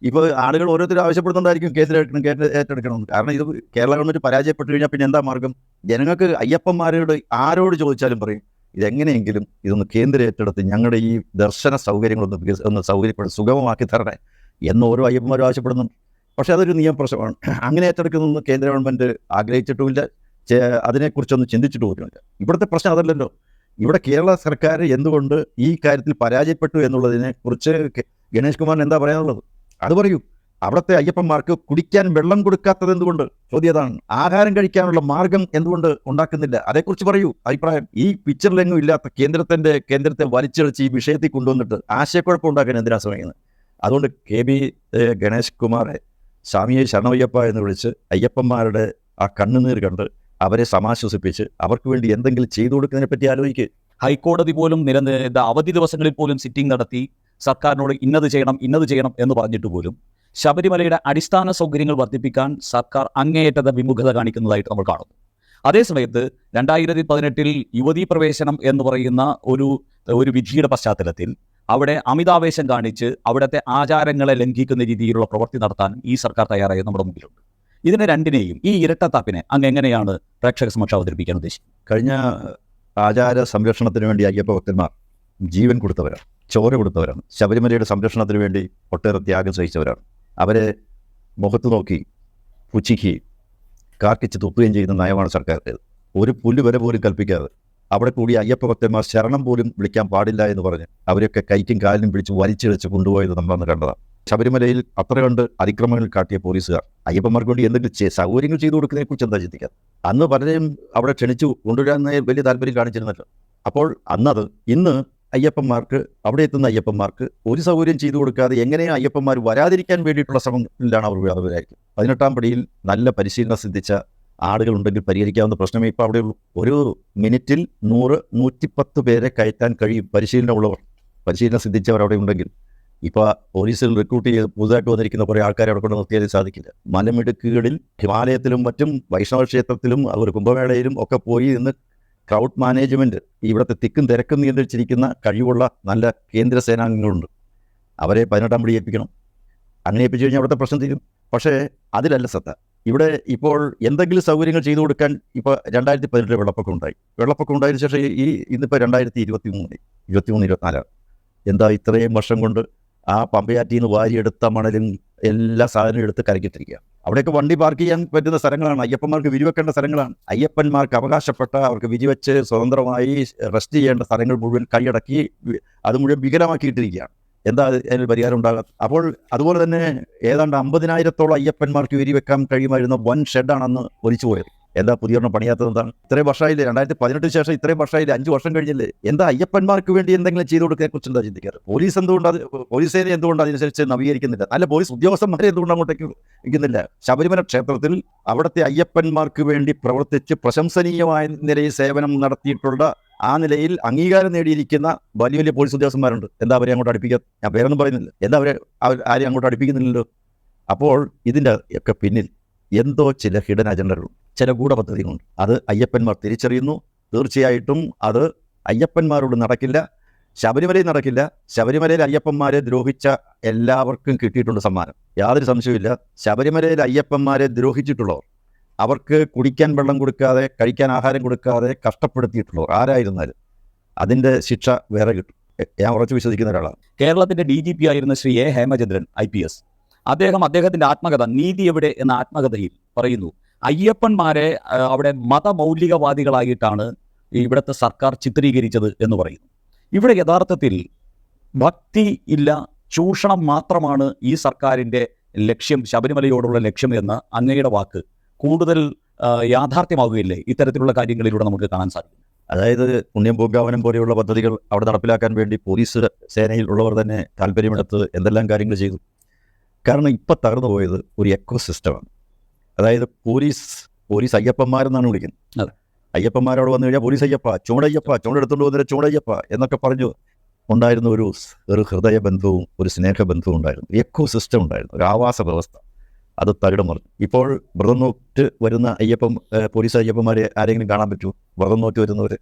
ഇപ്പോൾ ആളുകൾ ഓരോരുത്തരും ആവശ്യപ്പെടുന്നുണ്ടായിരിക്കും ഏറ്റെടുക്കണം കേന്ദ്രം ഏറ്റെടുക്കണം. കാരണം ഇത് കേരള ഗവൺമെന്റ് പരാജയപ്പെട്ടു കഴിഞ്ഞാൽ പിന്നെ എന്താ മാർഗം? ജനങ്ങൾക്ക് അയ്യപ്പന്മാരോട് ആരോട് ചോദിച്ചാലും പറയും ഇതെങ്ങനെയെങ്കിലും ഇതൊന്ന് കേന്ദ്രം ഏറ്റെടുത്ത് ഞങ്ങളുടെ ഈ ദർശന സൗകര്യങ്ങളൊന്ന് വികസ ഒന്ന് സൗകര്യപ്പെടും സുഗമമാക്കി തരണേ എന്ന് ഓരോ അയ്യപ്പന്മാരും ആവശ്യപ്പെടുന്നുണ്ട്. പക്ഷേ അതൊരു നിയമപ്രശ്നമാണ് അങ്ങനെ ഏറ്റെടുക്കുന്നൊന്നും കേന്ദ്ര ഗവൺമെന്റ് ആഗ്രഹിച്ചിട്ടുമില്ല. അതിനെക്കുറിച്ചൊന്നും ചിന്തിച്ചിട്ട് പോലുമില്ല. ഇവിടുത്തെ പ്രശ്നം അതല്ലല്ലോ. ഇവിടെ കേരള സർക്കാർ എന്തുകൊണ്ട് ഈ കാര്യത്തിൽ പരാജയപ്പെട്ടു എന്നുള്ളതിനെ കുറിച്ച് ഗണേഷ് കുമാറിന് എന്താ പറയാനുള്ളത്? അത് പറയൂ. അവിടുത്തെ അയ്യപ്പന്മാർക്ക് കുടിക്കാൻ വെള്ളം കൊടുക്കാത്തത് എന്തുകൊണ്ട്? ചോദ്യതാണ് ആഹാരം കഴിക്കാനുള്ള മാർഗം എന്തുകൊണ്ട് ഉണ്ടാക്കുന്നില്ല? അതേക്കുറിച്ച് പറയൂ. അഭിപ്രായം ഈ പിക്ചറിലെങ്ങും ഇല്ലാത്ത കേന്ദ്രത്തിന്റെ കേന്ദ്രത്തെ വലിച്ചെളിച്ച് ഈ വിഷയത്തിൽ കൊണ്ടുവന്നിട്ട് ആശയക്കുഴപ്പം ഉണ്ടാക്കാൻ എന്തിനാ ശ്രമിക്കുന്നത്? അതുകൊണ്ട് കെ ബി ഗണേഷ് കുമാറെ സ്വാമിയെ ശരണയ്യപ്പ എന്ന് വിളിച്ച് അയ്യപ്പന്മാരുടെ ആ കണ്ണുനീർ കണ്ട് അവരെ സമാശ്വസിപ്പിച്ച് അവർക്ക് വേണ്ടി എന്തെങ്കിലും ചെയ്തു കൊടുക്കുന്നതിനെ പറ്റി ആലോചിക്കുക
ഹൈക്കോടതി പോലും നിലനിന്ന അവധി ദിവസങ്ങളിൽ പോലും സിറ്റിംഗ് നടത്തി സർക്കാരിനോട് ഇന്നത് ചെയ്യണം ഇന്നത് ചെയ്യണം എന്ന് പറഞ്ഞിട്ട് പോലും ശബരിമലയുടെ അടിസ്ഥാന സൗകര്യങ്ങൾ വർദ്ധിപ്പിക്കാൻ സർക്കാർ അങ്ങേയറ്റത വിമുഖത കാണിക്കുന്നതായിട്ട് നമ്മൾ കാണുന്നു. അതേസമയത്ത് രണ്ടായിരത്തി പതിനെട്ടിൽ യുവതീ പ്രവേശനം എന്ന് പറയുന്ന ഒരു ഒരു വിധിയുടെ പശ്ചാത്തലത്തിൽ അവിടെ അമിതാവേശം കാണിച്ച് അവിടുത്തെ ആചാരങ്ങളെ ലംഘിക്കുന്ന രീതിയിലുള്ള പ്രവൃത്തി നടത്താൻ ഈ സർക്കാർ തയ്യാറായി നമ്മുടെ മുമ്പിലുണ്ട്. ഇതിനെ രണ്ടിനെയും ഈ ഇരട്ടത്താപ്പിനെ അങ്ങ് എങ്ങനെയാണ് പ്രേക്ഷക സമക്ഷം അവതരിപ്പിക്കാൻ ഉദ്ദേശിക്കുന്നത്?
കഴിഞ്ഞ ആചാര സംരക്ഷണത്തിന് വേണ്ടി അയ്യപ്പ ഭക്തന്മാർ ജീവൻ കൊടുത്തവരാണ് ചോര കൊടുത്തവരാണ്. ശബരിമലയുടെ സംരക്ഷണത്തിന് വേണ്ടി ഒട്ടേറെ ത്യാഗം സഹിച്ചവരാണ്. അവരെ മുഖത്ത് നോക്കി പുച്ഛിക്കുകയും കാർക്കിച്ച് തുപ്പുകയും ചെയ്യുന്ന നയമാണ് സർക്കാരിന്റേത് ഒരു പുല്ല് വരെ പോലും കൽപ്പിക്കാതെ അവിടെ കൂടി അയ്യപ്പ ഭക്തന്മാർ ശരണം പോലും വിളിക്കാൻ പാടില്ല എന്ന് പറഞ്ഞ് അവരൊക്കെ കൈക്കും കാലിനും പിടിച്ച് വലിച്ചിഴച്ച് കൊണ്ടുപോയത് നമ്മളന്ന് കണ്ടതാണ്. ശബരിമലയിൽ അത്ര കണ്ട് അതിക്രമങ്ങൾ കാട്ടിയ പോലീസുകാർ അയ്യപ്പന്മാർക്ക് വേണ്ടി എന്തെങ്കിലും സൗകര്യങ്ങൾ ചെയ്തു കൊടുക്കുന്നതിനെ കുറിച്ച് എന്താ ചിന്തിക്കാം? അന്ന് പലരെയും അവിടെ ക്ഷണിച്ചു കൊണ്ടുവരാൻ വലിയ താല്പര്യം കാണിച്ചിരുന്നല്ലോ. അപ്പോൾ അന്നത് ഇന്ന് അയ്യപ്പന്മാർക്ക് അവിടെ എത്തുന്ന അയ്യപ്പന്മാർക്ക് ഒരു സൗകര്യം ചെയ്തു കൊടുക്കാതെ എങ്ങനെയാണ് അയ്യപ്പന്മാർ വരാതിരിക്കാൻ വേണ്ടിയിട്ടുള്ള ശ്രമങ്ങളിലാണ് അവർ വ്യാപകരായിരിക്കും പതിനെട്ടാം പടിയിൽ നല്ല പരിശീലനം സിദ്ധിച്ച ആളുകളുണ്ടെങ്കിൽ പരിഹരിക്കാവുന്ന പ്രശ്നമേ ഇപ്പോൾ അവിടെ ഉള്ളൂ. ഒരു മിനിറ്റിൽ നൂറ് നൂറ്റിപ്പത്ത് പേരെ കയറ്റാൻ കഴിയും പരിശീലനമുള്ളവർ. പരിശീലനം സിദ്ധിച്ചവർ അവിടെ ഉണ്ടെങ്കിൽ. ഇപ്പോൾ പോലീസിൽ റിക്രൂട്ട് ചെയ്ത് പുതുതായിട്ട് വന്നിരിക്കുന്ന കുറേ ആൾക്കാരെ അവിടെ കൊണ്ട് നിർത്തിയാലും സാധിക്കില്ല. മലമിടുക്കുകളിൽ ഹിമാലയത്തിലും മറ്റും വൈഷ്ണവ ക്ഷേത്രത്തിലും അവർ കുംഭമേളയിലും ഒക്കെ പോയി ഇന്ന് ക്രൗഡ് മാനേജ്മെന്റ് ഇവിടുത്തെ തിക്കും തിരക്കും നിയന്ത്രിച്ചിരിക്കുന്ന കഴിവുള്ള നല്ല കേന്ദ്ര സേനാംഗങ്ങളുണ്ട്. അവരെ പതിനെട്ടാം പടി ഏൽപ്പിക്കണം. അങ്ങനെ ഏൽപ്പിച്ചു കഴിഞ്ഞാൽ അവിടുത്തെ പ്രശ്നം തീരും. പക്ഷേ അതിലല്ല സത്ത ഇവിടെ ഇപ്പോൾ എന്തെങ്കിലും സൗകര്യങ്ങൾ ചെയ്തു കൊടുക്കാൻ ഇപ്പോൾ രണ്ടായിരത്തി പതിനെട്ടിൽ വെള്ളപ്പൊക്കം ഉണ്ടായി. വെള്ളപ്പൊക്കം ഉണ്ടായതിനു ശേഷം ഈ ഇന്നിപ്പോൾ രണ്ടായിരത്തി ഇരുപത്തി മൂന്ന് ഇരുപത്തി മൂന്ന് ഇരുപത്തിനാലാണ് എന്താ ഇത്രയും വർഷം കൊണ്ട് ആ പമ്പയാറ്റിന്ന് വാരിയെടുത്ത മണലും എല്ലാ സാധനവും എടുത്ത് കരക്കിട്ടിരിക്കുക അവിടെയൊക്കെ വണ്ടി പാർക്ക് ചെയ്യാൻ പറ്റുന്ന സ്ഥലങ്ങളാണ്. അയ്യപ്പന്മാർക്ക് വിരിവെക്കേണ്ട സ്ഥലങ്ങളാണ്. അയ്യപ്പന്മാർക്ക് അവകാശപ്പെട്ട അവർക്ക് വിരിവെച്ച് സ്വതന്ത്രമായി റെസ്റ്റ് ചെയ്യേണ്ട സ്ഥലങ്ങൾ മുഴുവൻ കൈയടക്കി അത് മുഴുവൻ വികലമാക്കിയിട്ടിരിക്കുകയാണ്. എന്താ അതിന് പരിഹാരം ഉണ്ടാകാത്ത അപ്പോൾ അതുപോലെ തന്നെ ഏതാണ്ട് അമ്പതിനായിരത്തോളം അയ്യപ്പന്മാർക്ക് വിരിവെക്കാൻ കഴിയുമായിരുന്ന വൻ ഷെഡാണെന്ന് ഒലിച്ചു പോയത് എന്താ പുതിയൊരെണ്ണം പണിയാത്തത് എന്താണ്? ഇത്രയും വർഷമായില്ലേ? രണ്ടായിരത്തി പതിനെട്ടിന് ശേഷം ഇത്രയും വർഷമായില്ലേ? അഞ്ച് വർഷം കഴിഞ്ഞില്ലേ? എന്താ അയ്യപ്പന്മാർക്ക് വേണ്ടി എന്തെങ്കിലും ചെയ്തു കൊടുക്കാൻ കുറിച്ച് എന്താ ചിന്തിക്കാറ്? പോലീസ് എന്തുകൊണ്ട് അത് പോലീസ് സേന എന്തുകൊണ്ട് അതിനനുസരിച്ച് നവീകരിക്കുന്നില്ല? നല്ല പോലീസ് ഉദ്യോഗസ്ഥന്മാരെ എന്തുകൊണ്ട് അങ്ങോട്ടേക്ക് ഇരിക്കുന്നില്ല? ശബരിമല ക്ഷേത്രത്തിൽ അവിടുത്തെ അയ്യപ്പന്മാർക്ക് വേണ്ടി പ്രവർത്തിച്ച് പ്രശംസനീയമായ നിലയിൽ സേവനം നടത്തിയിട്ടുള്ള ആ നിലയിൽ അംഗീകാരം നേടിയിരിക്കുന്ന വലിയ വലിയ പോലീസ് ഉദ്യോഗസ്ഥന്മാരുണ്ട്. എന്താ അവരെ അങ്ങോട്ട് അടുപ്പിക്കുക ഞാൻ പേരൊന്നും പറയുന്നില്ല. എന്താ അവരെ ആരെയും അങ്ങോട്ട് അടുപ്പിക്കുന്നില്ലല്ലോ? അപ്പോൾ ഇതിന്റെ ഒക്കെ പിന്നിൽ എന്തോ ചില ഹിഡൻ അജണ്ടകളും ചില ഗൂഢപദ്ധതികളുണ്ട്. അത് അയ്യപ്പന്മാർ തിരിച്ചറിയുന്നു. തീർച്ചയായിട്ടും അത് അയ്യപ്പന്മാരോട് നടക്കില്ല. ശബരിമലയിൽ നടക്കില്ല. ശബരിമലയിൽ അയ്യപ്പന്മാരെ ദ്രോഹിച്ച എല്ലാവർക്കും കിട്ടിയിട്ടുണ്ട് സമ്മാനം. യാതൊരു സംശയവുമില്ല. ശബരിമലയിൽ അയ്യപ്പന്മാരെ ദ്രോഹിച്ചിട്ടുള്ളവർ അവർക്ക് കുടിക്കാൻ വെള്ളം കൊടുക്കാതെ കഴിക്കാൻ ആഹാരം കൊടുക്കാതെ കഷ്ടപ്പെടുത്തിയിട്ടുള്ളവർ ആരായിരുന്നാലും അതിന്റെ ശിക്ഷ വേറെ കിട്ടും. ഞാൻ ഉറച്ചു വിശ്വസിക്കുന്ന ഒരാളാണ്.
കേരളത്തിന്റെ ഡി ജി പി ആയിരുന്ന Shri A. Hemachandran I P S. അദ്ദേഹം അദ്ദേഹത്തിന്റെ ആത്മകഥ നീതി എവിടെ എന്ന ആത്മകഥയിൽ പറയുന്നു. അയ്യപ്പന്മാരെ അവിടെ മതമൗലികവാദികളായിട്ടാണ് ഇവിടുത്തെ സർക്കാർ ചിത്രീകരിച്ചത് എന്ന് പറയുന്നു. ഇവിടെ യഥാർത്ഥത്തിൽ ഭക്തി ഇല്ല ചൂഷണം മാത്രമാണ് ഈ സർക്കാരിന്റെ ലക്ഷ്യം ശബരിമലയോടുള്ള ലക്ഷ്യം എന്ന അങ്ങയുടെ വാക്ക് കൂടുതൽ യാഥാർത്ഥ്യമാകുകയില്ലേ ഇത്തരത്തിലുള്ള കാര്യങ്ങളിലൂടെ നമുക്ക് കാണാൻ സാധിക്കും.
അതായത് പുണ്യം പൂങ്കാവനം പോലെയുള്ള പദ്ധതികൾ അവിടെ നടപ്പിലാക്കാൻ വേണ്ടി പോലീസ് സേനയിൽ ഉള്ളവർ തന്നെ താല്പര്യമെടുത്ത് എന്തെല്ലാം കാര്യങ്ങൾ ചെയ്തു? കാരണം ഇപ്പം തകർന്നു പോയത് ഒരു എക്കോ സിസ്റ്റമാണ് അതായത് പോലീസ് പോലീസ് അയ്യപ്പന്മാരെന്നാണ് വിളിക്കുന്നത്.
അതെ.
അയ്യപ്പന്മാരോട് വന്നു കഴിഞ്ഞാൽ പോലീസ് അയ്യപ്പ ചൂടയ്യപ്പ ചൂടെടുത്തുകൊണ്ട് വന്നിട്ട് ചൂടയ്യപ്പ എന്നൊക്കെ പറഞ്ഞു ഉണ്ടായിരുന്ന ഒരു ഒരു ഒരു ഹൃദയബന്ധവും ഒരു സ്നേഹബന്ധവും ഉണ്ടായിരുന്നു. എക്കോ സിസ്റ്റം ഉണ്ടായിരുന്നു ഒരു ആവാസ വ്യവസ്ഥ. അത് തകിടം മറിഞ്ഞു. ഇപ്പോൾ വ്രതം നോറ്റ് വരുന്ന അയ്യപ്പം പോലീസ് അയ്യപ്പന്മാരെ ആരെങ്കിലും കാണാൻ പറ്റുമോ? വ്രതം നോറ്റ് വരുന്നവർ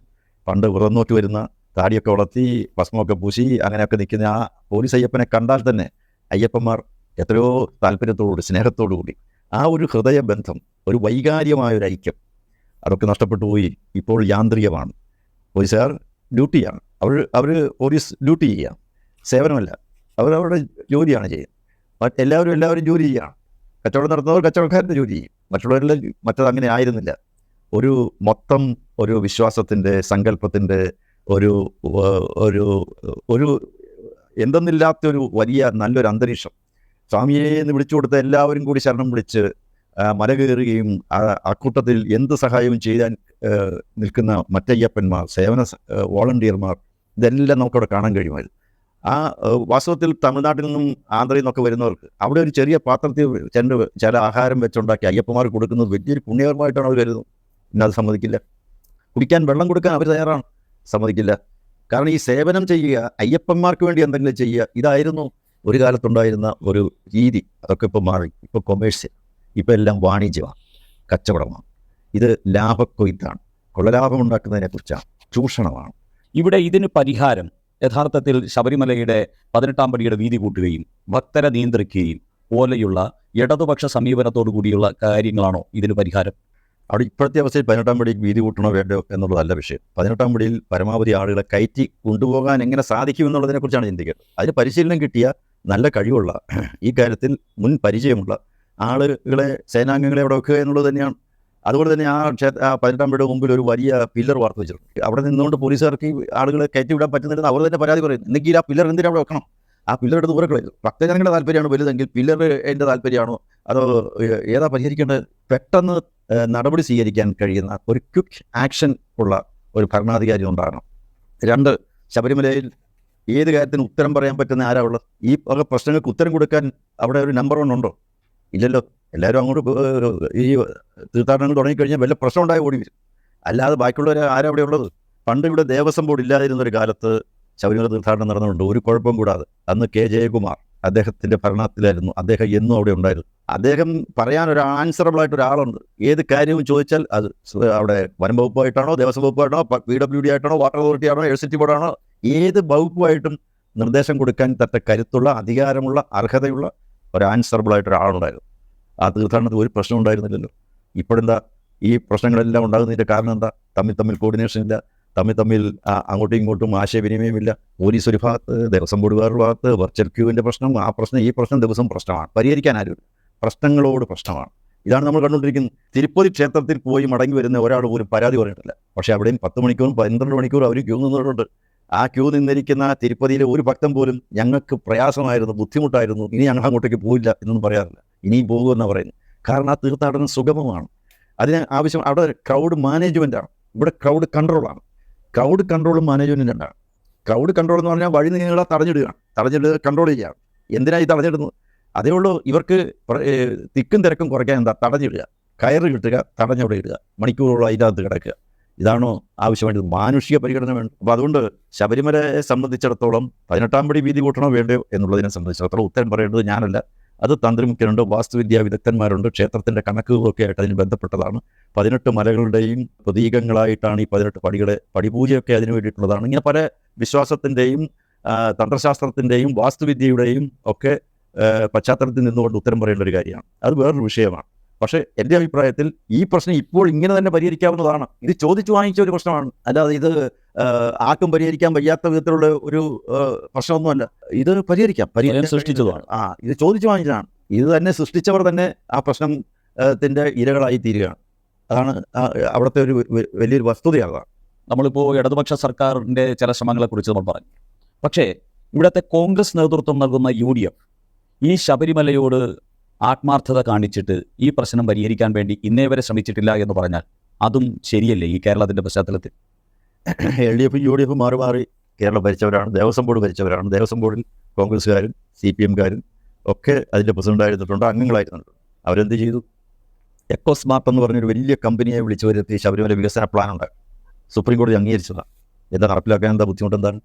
പണ്ട് വ്രതം നോറ്റ് വരുന്ന താടിയൊക്കെ വളർത്തി ഭസ്മമൊക്കെ പൂശി അങ്ങനെയൊക്കെ നിൽക്കുന്ന ആ പോലീസ് അയ്യപ്പനെ കണ്ടാൽ തന്നെ അയ്യപ്പന്മാർ എത്രയോ താല്പര്യത്തോടുകൂടി സ്നേഹത്തോടുകൂടി ആ ഒരു ഹൃദയബന്ധം ഒരു വൈകാരികമായ ഒരു ഐക്യം അതൊക്കെ നഷ്ടപ്പെട്ടു പോയി ഇപ്പോൾ യാന്ത്രികമാണ്. പോലീസുകാർ ഡ്യൂട്ടിയാണ്. അവർ അവർ പോലീസ് ഡ്യൂട്ടി ചെയ്യാം. സേവനമല്ല. അവർ അവരുടെ ജോലിയാണ് ചെയ്യുന്നത്. എല്ലാവരും എല്ലാവരും ജോലി ചെയ്യുകയാണ് കച്ചവടം നടത്തുന്നവർ കച്ചവടക്കാരുടെ ജോലി ചെയ്യും. മറ്റുള്ളവരെല്ലാം മറ്റത് അങ്ങനെ ആയിരുന്നില്ല. ഒരു മൊത്തം ഒരു വിശ്വാസത്തിന്റെ സങ്കല്പത്തിന്റെ ഒരു ഒരു ഒരു എന്തെന്നില്ലാത്തൊരു വലിയ നല്ലൊരു അന്തരീക്ഷം സ്വാമിയെ എന്ന് വിളിച്ചു കൊടുത്ത എല്ലാവരും കൂടി ശരണം വിളിച്ച് മല കയറുകയും അക്കൂട്ടത്തിൽ എന്ത് സഹായവും ചെയ്യാൻ നിൽക്കുന്ന മറ്റയ്യപ്പന്മാർ സേവന വോളണ്ടിയർമാർ ഇതെല്ലാം നമുക്കവിടെ കാണാൻ കഴിയുമായിരുന്നു. ആ വാസ്തവത്തിൽ തമിഴ്നാട്ടിൽ നിന്നും ആന്ധ്രയിൽ നിന്നൊക്കെ വരുന്നവർക്ക് അവിടെ ഒരു ചെറിയ പാത്രത്തിൽ ചെണ്ട് ചില ആഹാരം വെച്ചുണ്ടാക്കി അയ്യപ്പന്മാർ കൊടുക്കുന്നത് വലിയൊരു പുണ്യകരമായിട്ടാണ് അവർ കരുതുന്നത്. പിന്നെ അത് സമ്മതിക്കില്ല. കുടിക്കാൻ വെള്ളം കൊടുക്കാൻ അവർ തയ്യാറാണ്. സമ്മതിക്കില്ല. കാരണം ഈ സേവനം ചെയ്യുക അയ്യപ്പന്മാർക്ക് വേണ്ടി എന്തെങ്കിലും ചെയ്യുക ഇതായിരുന്നു ഒരു കാലത്തുണ്ടായിരുന്ന ഒരു രീതി അതൊക്കെ ഇപ്പോൾ മാറി. ഇപ്പോൾ കൊമേഴ്സ്യൽ ഇപ്പോൾ എല്ലാം വാണിജ്യമാണ് കച്ചവടമാണ്. ഇത് ലാഭക്കൊയ്ത്താണ് കൊള്ളലാഭം ഉണ്ടാക്കുന്നതിനെക്കുറിച്ചാണ് ചൂഷണമാണ്.
ഇവിടെ ഇതിന് പരിഹാരം യഥാർത്ഥത്തിൽ ശബരിമലയുടെ പതിനെട്ടാം പടിയുടെ വീതി കൂട്ടുകയും ഭക്തരെ നിയന്ത്രിക്കുകയും പോലെയുള്ള ഇടതുപക്ഷ സമീപനത്തോടു കൂടിയുള്ള കാര്യങ്ങളാണോ ഇതിന് പരിഹാരം?
അവിടെ ഇപ്പോഴത്തെ അവസ്ഥയിൽ പതിനെട്ടാം പടി വീതി കൂട്ടണോ വേണ്ടോ എന്നുള്ളതല്ല വിഷയം. പതിനെട്ടാം പടിയിൽ പരമാവധി ആളുകളെ കയറ്റി കൊണ്ടുപോകാൻ എങ്ങനെ സാധിക്കും എന്നുള്ളതിനെക്കുറിച്ചാണ് ചിന്തിക്കുന്നത് അതിന് പരിശീലനം കിട്ടിയ നല്ല കഴിവുള്ള ഈ കാര്യത്തിൽ മുൻ പരിചയമുള്ള ആളുകളെ സേനാംഗങ്ങളെ അവിടെ വെക്കുക എന്നുള്ളത് തന്നെയാണ്. അതുപോലെ തന്നെ ആ ക്ഷേത്ര ആ പതിനെട്ടാം പടിയുടെ മുമ്പിൽ ഒരു വലിയ പില്ലർ വാർത്ത വെച്ചിട്ടുണ്ട്. അവിടെ നിന്നുകൊണ്ട് പോലീസുകാർക്ക് ഈ ആളുകളെ കയറ്റി വിടാൻ പറ്റുന്നില്ലെന്ന് അവർ തന്നെ പരാതി പറയും എന്നെങ്കിൽ ആ പില്ലർ എന്തിനാ അവിടെ വെക്കണം? ആ പില്ലർ എടുത്ത് ദൂരെ കളയുന്നു ഭക്തജനങ്ങളുടെ താല്പര്യമാണ് വലുതെങ്കിൽ പില്ലർ എന്റെ താല്പര്യമാണോ? അതോ ഏതാ പരിഹരിക്കേണ്ടത്? പെട്ടെന്ന് നടപടി സ്വീകരിക്കാൻ കഴിയുന്ന ഒരു ക്വിക്ക് ആക്ഷൻ ഉള്ള ഒരു ഭരണാധികാരി ഉണ്ടാകണം രണ്ട് ശബരിമലയിൽ ഏത് കാര്യത്തിന് ഉത്തരം പറയാൻ പറ്റുന്ന ആരാ ഈ വക പ്രശ്നങ്ങൾക്ക് ഉത്തരം കൊടുക്കാൻ അവിടെ ഒരു നമ്പർ വൺ ഉണ്ടോ? ഇല്ലല്ലോ. എല്ലാവരും അങ്ങോട്ട് ഈ തീർത്ഥാടനങ്ങൾ തുടങ്ങിക്കഴിഞ്ഞാൽ വല്ല പ്രശ്നം ഉണ്ടായി ഓടി വരും. അല്ലാതെ ബാക്കിയുള്ളവർ ആരാ അവിടെ ഉള്ളത്? പണ്ട് ഇവിടെ ദേവസ്വം ബോർഡ് ഇല്ലാതിരുന്ന ഒരു കാലത്ത് ശബരിമല തീർത്ഥാടനം നടന്നിട്ടുണ്ട് ഒരു കുഴപ്പം കൂടാതെ അന്ന് കെ. ജയകുമാർ അദ്ദേഹത്തിന്റെ ഭരണത്തിലായിരുന്നു. അദ്ദേഹം എന്നും അവിടെ ഉണ്ടായിരുന്നു. അദ്ദേഹം പറയാൻ ഒരു ആൻസറബിൾ ആയിട്ട് ഒരാളുണ്ട്. ഏത് കാര്യവും ചോദിച്ചാൽ അത് അവിടെ വനം വകുപ്പായിട്ടാണോ ദേവസ്വം വകുപ്പായിട്ടാണോ പി ഡബ്ല്യു ഡി ആയിട്ടാണോ വാട്ടർ അതോറിറ്റി ആണോ എലക്ട്രിസിറ്റി ബോർഡാണോ ഏത് വകുപ്പുമായിട്ടും നിർദ്ദേശം കൊടുക്കാൻ തക്ക കരുത്തുള്ള അധികാരമുള്ള അർഹതയുള്ള ഒരു ആൻസറബിൾ ആയിട്ട് ഒരാളുണ്ടായിരുന്നു. ആ തീർത്ഥാടനത്തിൽ ഒരു പ്രശ്നം ഉണ്ടായിരുന്നില്ലല്ലോ. ഇപ്പോഴെന്താ? ഈ പ്രശ്നങ്ങളെല്ലാം ഉണ്ടാകുന്നതിന്റെ കാരണം എന്താ? തമ്മിൽ തമ്മിൽ കോർഡിനേഷൻ ഇല്ല. തമ്മിൽ തമ്മിൽ അങ്ങോട്ടും ഇങ്ങോട്ടും ആശയവിനിമയമില്ല പോലീസ് ഒരു ഭാഗത്ത് ദേവസ്വം ബോർഡ് വേറൊരു ഭാഗത്ത് വെർച്വൽ ക്യൂവിന്റെ പ്രശ്നം ആ പ്രശ്നം ഈ പ്രശ്നം ദിവസം പ്രശ്നമാണ്. പരിഹരിക്കാൻ ആരും പ്രശ്നങ്ങളോട് പ്രശ്നമാണ്. ഇതാണ് നമ്മൾ കണ്ടുകൊണ്ടിരിക്കുന്നത്. തിരുപ്പതി ക്ഷേത്രത്തിൽ പോയി മടങ്ങി വരുന്ന ഒരാൾ പോലും പരാതി പറഞ്ഞിട്ടില്ല. പക്ഷേ അവിടെയും പത്ത് മണിക്കൂറും പന്ത്രണ്ട് മണിക്കൂറും അവർ ക്യൂ നിന്നവരുണ്ട് ആ ക്യൂ നിന്നിരിക്കുന്ന തിരുപ്പതിയിലെ ഒരു ഭക്തൻ പോലും ഞങ്ങൾക്ക് പ്രയാസമായിരുന്നു ബുദ്ധിമുട്ടായിരുന്നു. ഇനി ഞങ്ങൾ അങ്ങോട്ടേക്ക് പോയില്ല എന്നൊന്നും പറയാറില്ല. ഇനിയും പോകുമെന്നാണ് പറയുന്നത്. കാരണം ആ തീർത്ഥാടനം സുഗമമാണ്. അതിന് ആവശ്യം അവിടെ ക്രൗഡ് മാനേജ്മെന്റാണ് ഇവിടെ ക്രൗഡ് കൺട്രോളാണ് ക്രൗഡ് കൺട്രോളും മാനേജ്മെന്റും രണ്ടാണ് ക്രൗഡ് കൺട്രോൾ എന്ന് പറഞ്ഞാൽ വഴി നീളെ തടഞ്ഞിടുകയാണ്. തടഞ്ഞിടുക കൺട്രോൾ ചെയ്യുകയാണ് എന്തിനാണ് ഈ തടഞ്ഞിടുന്നത്? അതേ ഉള്ളൂ ഇവർക്ക് തിക്കും തിരക്കും കുറയ്ക്കാൻ എന്താ? തടഞ്ഞിടുക. കയറ് കിട്ടുക തടഞ്ഞവിടെ ഇടുക. മണിക്കൂറോളം അതിനകത്ത് കിടക്കുക. ഇതാണോ ആവശ്യമായിട്ട്? മാനുഷിക പരിഗണന വേണം അപ്പോൾ അതുകൊണ്ട് ശബരിമലയെ സംബന്ധിച്ചിടത്തോളം പതിനെട്ടാം പടി വീതി കൂട്ടണോ വേണ്ടയോ എന്നുള്ളതിനെ സംബന്ധിച്ചിടത്തോളം ഉത്തരം പറയേണ്ടത് ഞാനല്ല. അത് തന്ത്രിമുഖ്യനുണ്ട് വാസ്തുവിദ്യാ വിദഗ്ധന്മാരുണ്ട് ക്ഷേത്രത്തിന്റെ കണക്കുകളൊക്കെ ആയിട്ട് അതിന് ബന്ധപ്പെട്ടതാണ്. പതിനെട്ട് മലകളുടെയും പ്രതീകങ്ങളായിട്ടാണ് ഈ പതിനെട്ട് പടികളെ പടിപൂജയൊക്കെ അതിന് വേണ്ടിയിട്ടുള്ളതാണ്. ഇങ്ങനെ പല വിശ്വാസത്തിന്റെയും തന്ത്രശാസ്ത്രത്തിന്റെയും വാസ്തുവിദ്യയുടെയും ഒക്കെ പശ്ചാത്തലത്തിൽ നിന്നുകൊണ്ട് ഉത്തരം പറയേണ്ട ഒരു കാര്യമാണ്. അത് വേറൊരു വിഷയമാണ്. പക്ഷേ എന്റെ അഭിപ്രായത്തിൽ ഈ പ്രശ്നം ഇപ്പോൾ ഇങ്ങനെ തന്നെ പരിഹരിക്കാവുന്നതാണ്. ഇത് ചോദിച്ചു വാങ്ങിച്ച ഒരു പ്രശ്നമാണ്. അല്ലാതെ ഇത് ആർക്കും പരിഹരിക്കാൻ വയ്യാത്ത വിധത്തിലുള്ള ഒരു പ്രശ്നമൊന്നുമല്ല. ഇത് പരിഹരിക്കാം. പരിഹരിക്കാൻ
സൃഷ്ടിച്ചതാണ്.
ആ ഇത് ചോദിച്ചു വാങ്ങിച്ചതാണ്. ഇത് തന്നെ സൃഷ്ടിച്ചവർ തന്നെ ആ പ്രശ്നത്തിന്റെ ഇരകളായി തീരുകയാണ്. അതാണ് അവിടുത്തെ ഒരു വലിയൊരു വസ്തുതയാണ്
നമ്മളിപ്പോൾ ഇടതുപക്ഷ സർക്കാരിന്റെ ചില ശ്രമങ്ങളെക്കുറിച്ച് നമ്മൾ പറഞ്ഞു. പക്ഷേ ഇവിടുത്തെ കോൺഗ്രസ് നേതൃത്വം നൽകുന്ന യു ഡി എഫ് ഈ ശബരിമലയോട് ആത്മാർത്ഥത കാണിച്ചിട്ട് ഈ പ്രശ്നം പരിഹരിക്കാൻ വേണ്ടി ഇന്നേ വരെ ശ്രമിച്ചിട്ടില്ല എന്ന് പറഞ്ഞാൽ അതും ശരിയല്ലേ ഈ കേരളത്തിന്റെ പശ്ചാത്തലത്തിൽ?
എൽ ഡി എഫും യു ഡി എഫും മാറി മാറി കേരളം ഭരിച്ചവരാണ് ദേവസ്വം ബോർഡ് ഭരിച്ചവരാണ് ദേവസ്വം ബോർഡിൽ കോൺഗ്രസ്സുകാരും സി പി എംകാരും ഒക്കെ അതിന്റെ പ്രസിഡന്റായിരുന്നിട്ടുണ്ട് അംഗങ്ങളായിരുന്നുണ്ട് അവരെന്ത് ചെയ്തു? എക്കോ സ്മാർട്ട് എന്ന് പറഞ്ഞൊരു വലിയ കമ്പനിയെ വിളിച്ചു വരുത്തി ശബരിമല വികസന പ്ലാൻ ഉണ്ട് സുപ്രീം കോടതി അംഗീകരിച്ചതാണ്. എന്താ നടപ്പിലാക്കാൻ എന്താ ബുദ്ധിമുട്ട് എന്താണ്?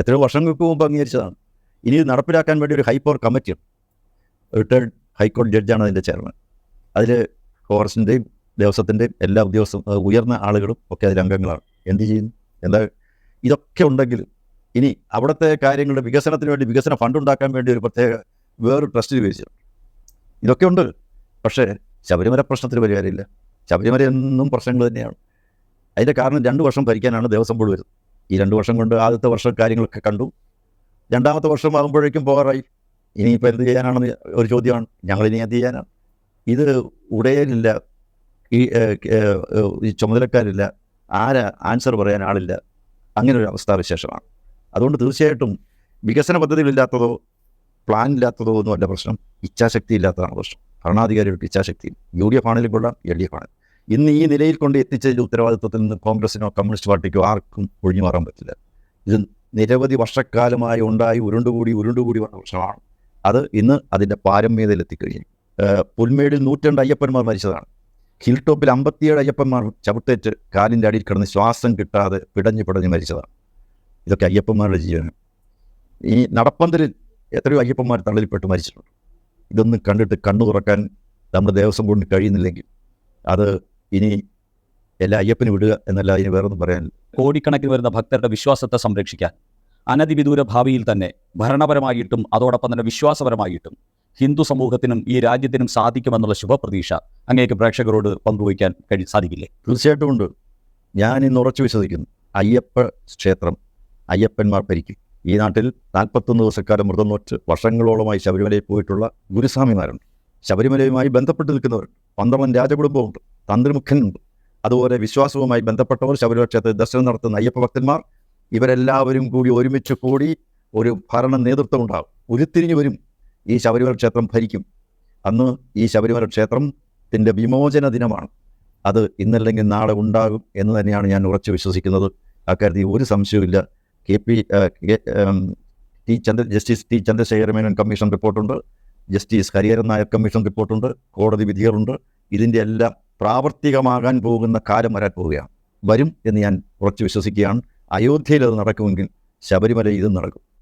എത്രയോ വർഷങ്ങൾക്ക് മുമ്പ് അംഗീകരിച്ചതാണ്. ഇനി നടപ്പിലാക്കാൻ വേണ്ടി ഒരു ഹൈപ്പവർ കമ്മിറ്റിയുണ്ട്. റിട്ടയർഡ് ഹൈക്കോടതി ജഡ്ജാണ് അതിന്റെ ചെയർമാൻ. അതിൽ ഫോറസ്റ്റിന്റെയും ദേവസ്വത്തിന്റെയും എല്ലാ ഉദ്യോഗസ്ഥ ഉയർന്ന ആളുകളും ഒക്കെ അതിൽ അംഗങ്ങളാണ്. എന്ത് ചെയ്യുന്നു എന്താ? ഇതൊക്കെ ഉണ്ടെങ്കിലും ഇനി അവിടുത്തെ കാര്യങ്ങളുടെ വികസനത്തിന് വേണ്ടി വികസന ഫണ്ട് ഉണ്ടാക്കാൻ വേണ്ടി ഒരു പ്രത്യേക വേറൊരു ട്രസ്റ്റ് രൂപീകരിച്ചിട്ടുണ്ട് ഇതൊക്കെ ഉണ്ട്. പക്ഷേ ശബരിമല പ്രശ്നത്തിന് പരിഹാരമില്ല. ശബരിമല എന്നും പ്രശ്നങ്ങൾ തന്നെയാണ്. അതിന്റെ കാരണം രണ്ട് വർഷം ഭരിക്കാനാണ് ദേവസ്വം ബോർഡ് വരുന്നത്. ഈ രണ്ട് വർഷം കൊണ്ട് ആദ്യത്തെ വർഷം കാര്യങ്ങളൊക്കെ കണ്ടു. രണ്ടാമത്തെ വർഷം ആകുമ്പോഴേക്കും പോകാറായി. ഇനിയിപ്പോൾ എന്ത് ചെയ്യാനാണെന്ന് ഒരു ചോദ്യമാണ്. ഞങ്ങൾ ഇനി എന്ത് ചെയ്യാനാണ്? ഇത് ഉടയനില്ല ഈ ഈ ചുമതലക്കാരില്ല ആരാ ആൻസർ പറയാൻ ആളില്ല അങ്ങനെ ഒരു അവസ്ഥാവിശേഷമാണ് അതുകൊണ്ട് തീർച്ചയായിട്ടും വികസന പദ്ധതികളില്ലാത്തതോ പ്ലാൻ ഇല്ലാത്തതോ ഒന്നുമല്ല പ്രശ്നം. ഇച്ഛാശക്തി ഇല്ലാത്തതാണ് പ്രശ്നം. ഭരണാധികാരികൾക്ക് ഇച്ഛാശക്തി. യു ഡി എഫ് ആണെങ്കിലും കൊള്ളാം എൽ ഡി എഫ് ആണ്. ഇന്ന് ഈ നിലയിൽ കൊണ്ട് എത്തിച്ച ഉത്തരവാദിത്വത്തിൽ നിന്ന് കോൺഗ്രസിനോ കമ്മ്യൂണിസ്റ്റ് പാർട്ടിക്കോ ആർക്കും ഒഴിഞ്ഞു മാറാൻ പറ്റില്ല. ഇത് നിരവധി വർഷക്കാലമായി ഉണ്ടായി ഉരുണ്ടുകൂടി ഉരുണ്ടുകൂടി വന്ന പ്രശ്നമാണ്. അത് ഇന്ന് അതിന്റെ ഏഹ് പുൽമേടിൽ നൂറ്റണ്ട് അയ്യപ്പന്മാർ മരിച്ചതാണ്. ഹിൽ ടോപ്പിൽ അമ്പത്തിയേഴ് അയ്യപ്പന്മാർ ചവിട്ടേറ്റ് കാലിന്റെ അടിയിൽ കിടന്ന് ശ്വാസം കിട്ടാതെ പിടഞ്ഞ് പിടഞ്ഞ് മരിച്ചതാണ്. ഇതൊക്കെ അയ്യപ്പന്മാരുടെ ജീവനം ഈ നടപ്പന്തലിൽ എത്രയോ അയ്യപ്പന്മാർ തള്ളിൽപ്പെട്ട് മരിച്ചിട്ടുണ്ട്. ഇതൊന്നും കണ്ടിട്ട് കണ്ണു തുറക്കാൻ നമ്മുടെ ദേവസ്വം കൊണ്ട് കഴിയുന്നില്ലെങ്കിൽ അത് ഇനി എല്ലാ അയ്യപ്പനും വിടുക എന്നല്ല അതിന് വേറൊന്നും പറയാനില്ല.
കോടിക്കണക്കിന് വരുന്ന ഭക്തരുടെ വിശ്വാസത്തെ സംരക്ഷിക്കാൻ അനധിവിദൂര ഭാവിയിൽ തന്നെ ഭരണപരമായിട്ടും അതോടൊപ്പം തന്നെ വിശ്വാസപരമായിട്ടും ഹിന്ദു സമൂഹത്തിനും ഈ രാജ്യത്തിനും സാധിക്കുമെന്നുള്ള ശുഭപ്രതീക്ഷ അങ്ങേക്ക് പ്രേക്ഷകരോട് പങ്കുവയ്ക്കാൻ കഴി സാധിക്കില്ലേ?
തീർച്ചയായിട്ടും ഉണ്ട്. ഞാൻ ഇന്ന് ഉറച്ചു വിശ്വസിക്കുന്നു. അയ്യപ്പ ക്ഷേത്രം അയ്യപ്പന്മാർ ഭരിക്കും. ഈ നാട്ടിൽ നാൽപ്പത്തൊന്ന് ദിവസക്കാലം മൃതം നോറ്റ് വർഷങ്ങളോളമായി ശബരിമലയിൽ പോയിട്ടുള്ള ഗുരുസ്വാമിമാരുണ്ട്. ശബരിമലയുമായി ബന്ധപ്പെട്ട് നിൽക്കുന്നവരുണ്ട് പന്തളം രാജകുടുംബമുണ്ട് തന്ത്രിമുഖനുണ്ട് അതുപോലെ വിശ്വാസവുമായി ബന്ധപ്പെട്ടവർ ശബരിമല ക്ഷേത്രത്തിൽ ദർശനം നടത്തുന്ന അയ്യപ്പ ഭക്തന്മാർ ഇവരെല്ലാവരും കൂടി ഒരുമിച്ച് കൂടി ഒരു ഭരണ നേതൃത്വം ഉണ്ടാകും. ഉരുത്തിരിഞ്ഞു വരും. ഈ ശബരിമല ക്ഷേത്രം ഭരിക്കും. അന്ന് ഈ ശബരിമല ക്ഷേത്രത്തിന്റെ വിമോചന ദിനമാണ്. അത് ഇന്നല്ലെങ്കിൽ നാളെ ഉണ്ടാകും എന്ന് തന്നെയാണ് ഞാൻ ഉറച്ചു വിശ്വസിക്കുന്നത്. അക്കാര്യത്തിൽ ഒരു സംശയവുമില്ല. K P T Chandra justice T Chandrasekhara Menon commission റിപ്പോർട്ടുണ്ട്. ജസ്റ്റിസ് ഹരിഹരൻ നായർ കമ്മീഷൻ റിപ്പോർട്ടുണ്ട്. കോടതി വിധികളുണ്ട്. ഇതിന്റെ എല്ലാം പ്രാവർത്തികമാകാൻ പോകുന്ന കാലം വരാൻ പോവുകയാണ്. വരും എന്ന് ഞാൻ ഉറച്ചു വിശ്വസിക്കുകയാണ്. അയോധ്യയിൽ അത് നടക്കുമെങ്കിൽ ശബരിമല ഇതും നടക്കും.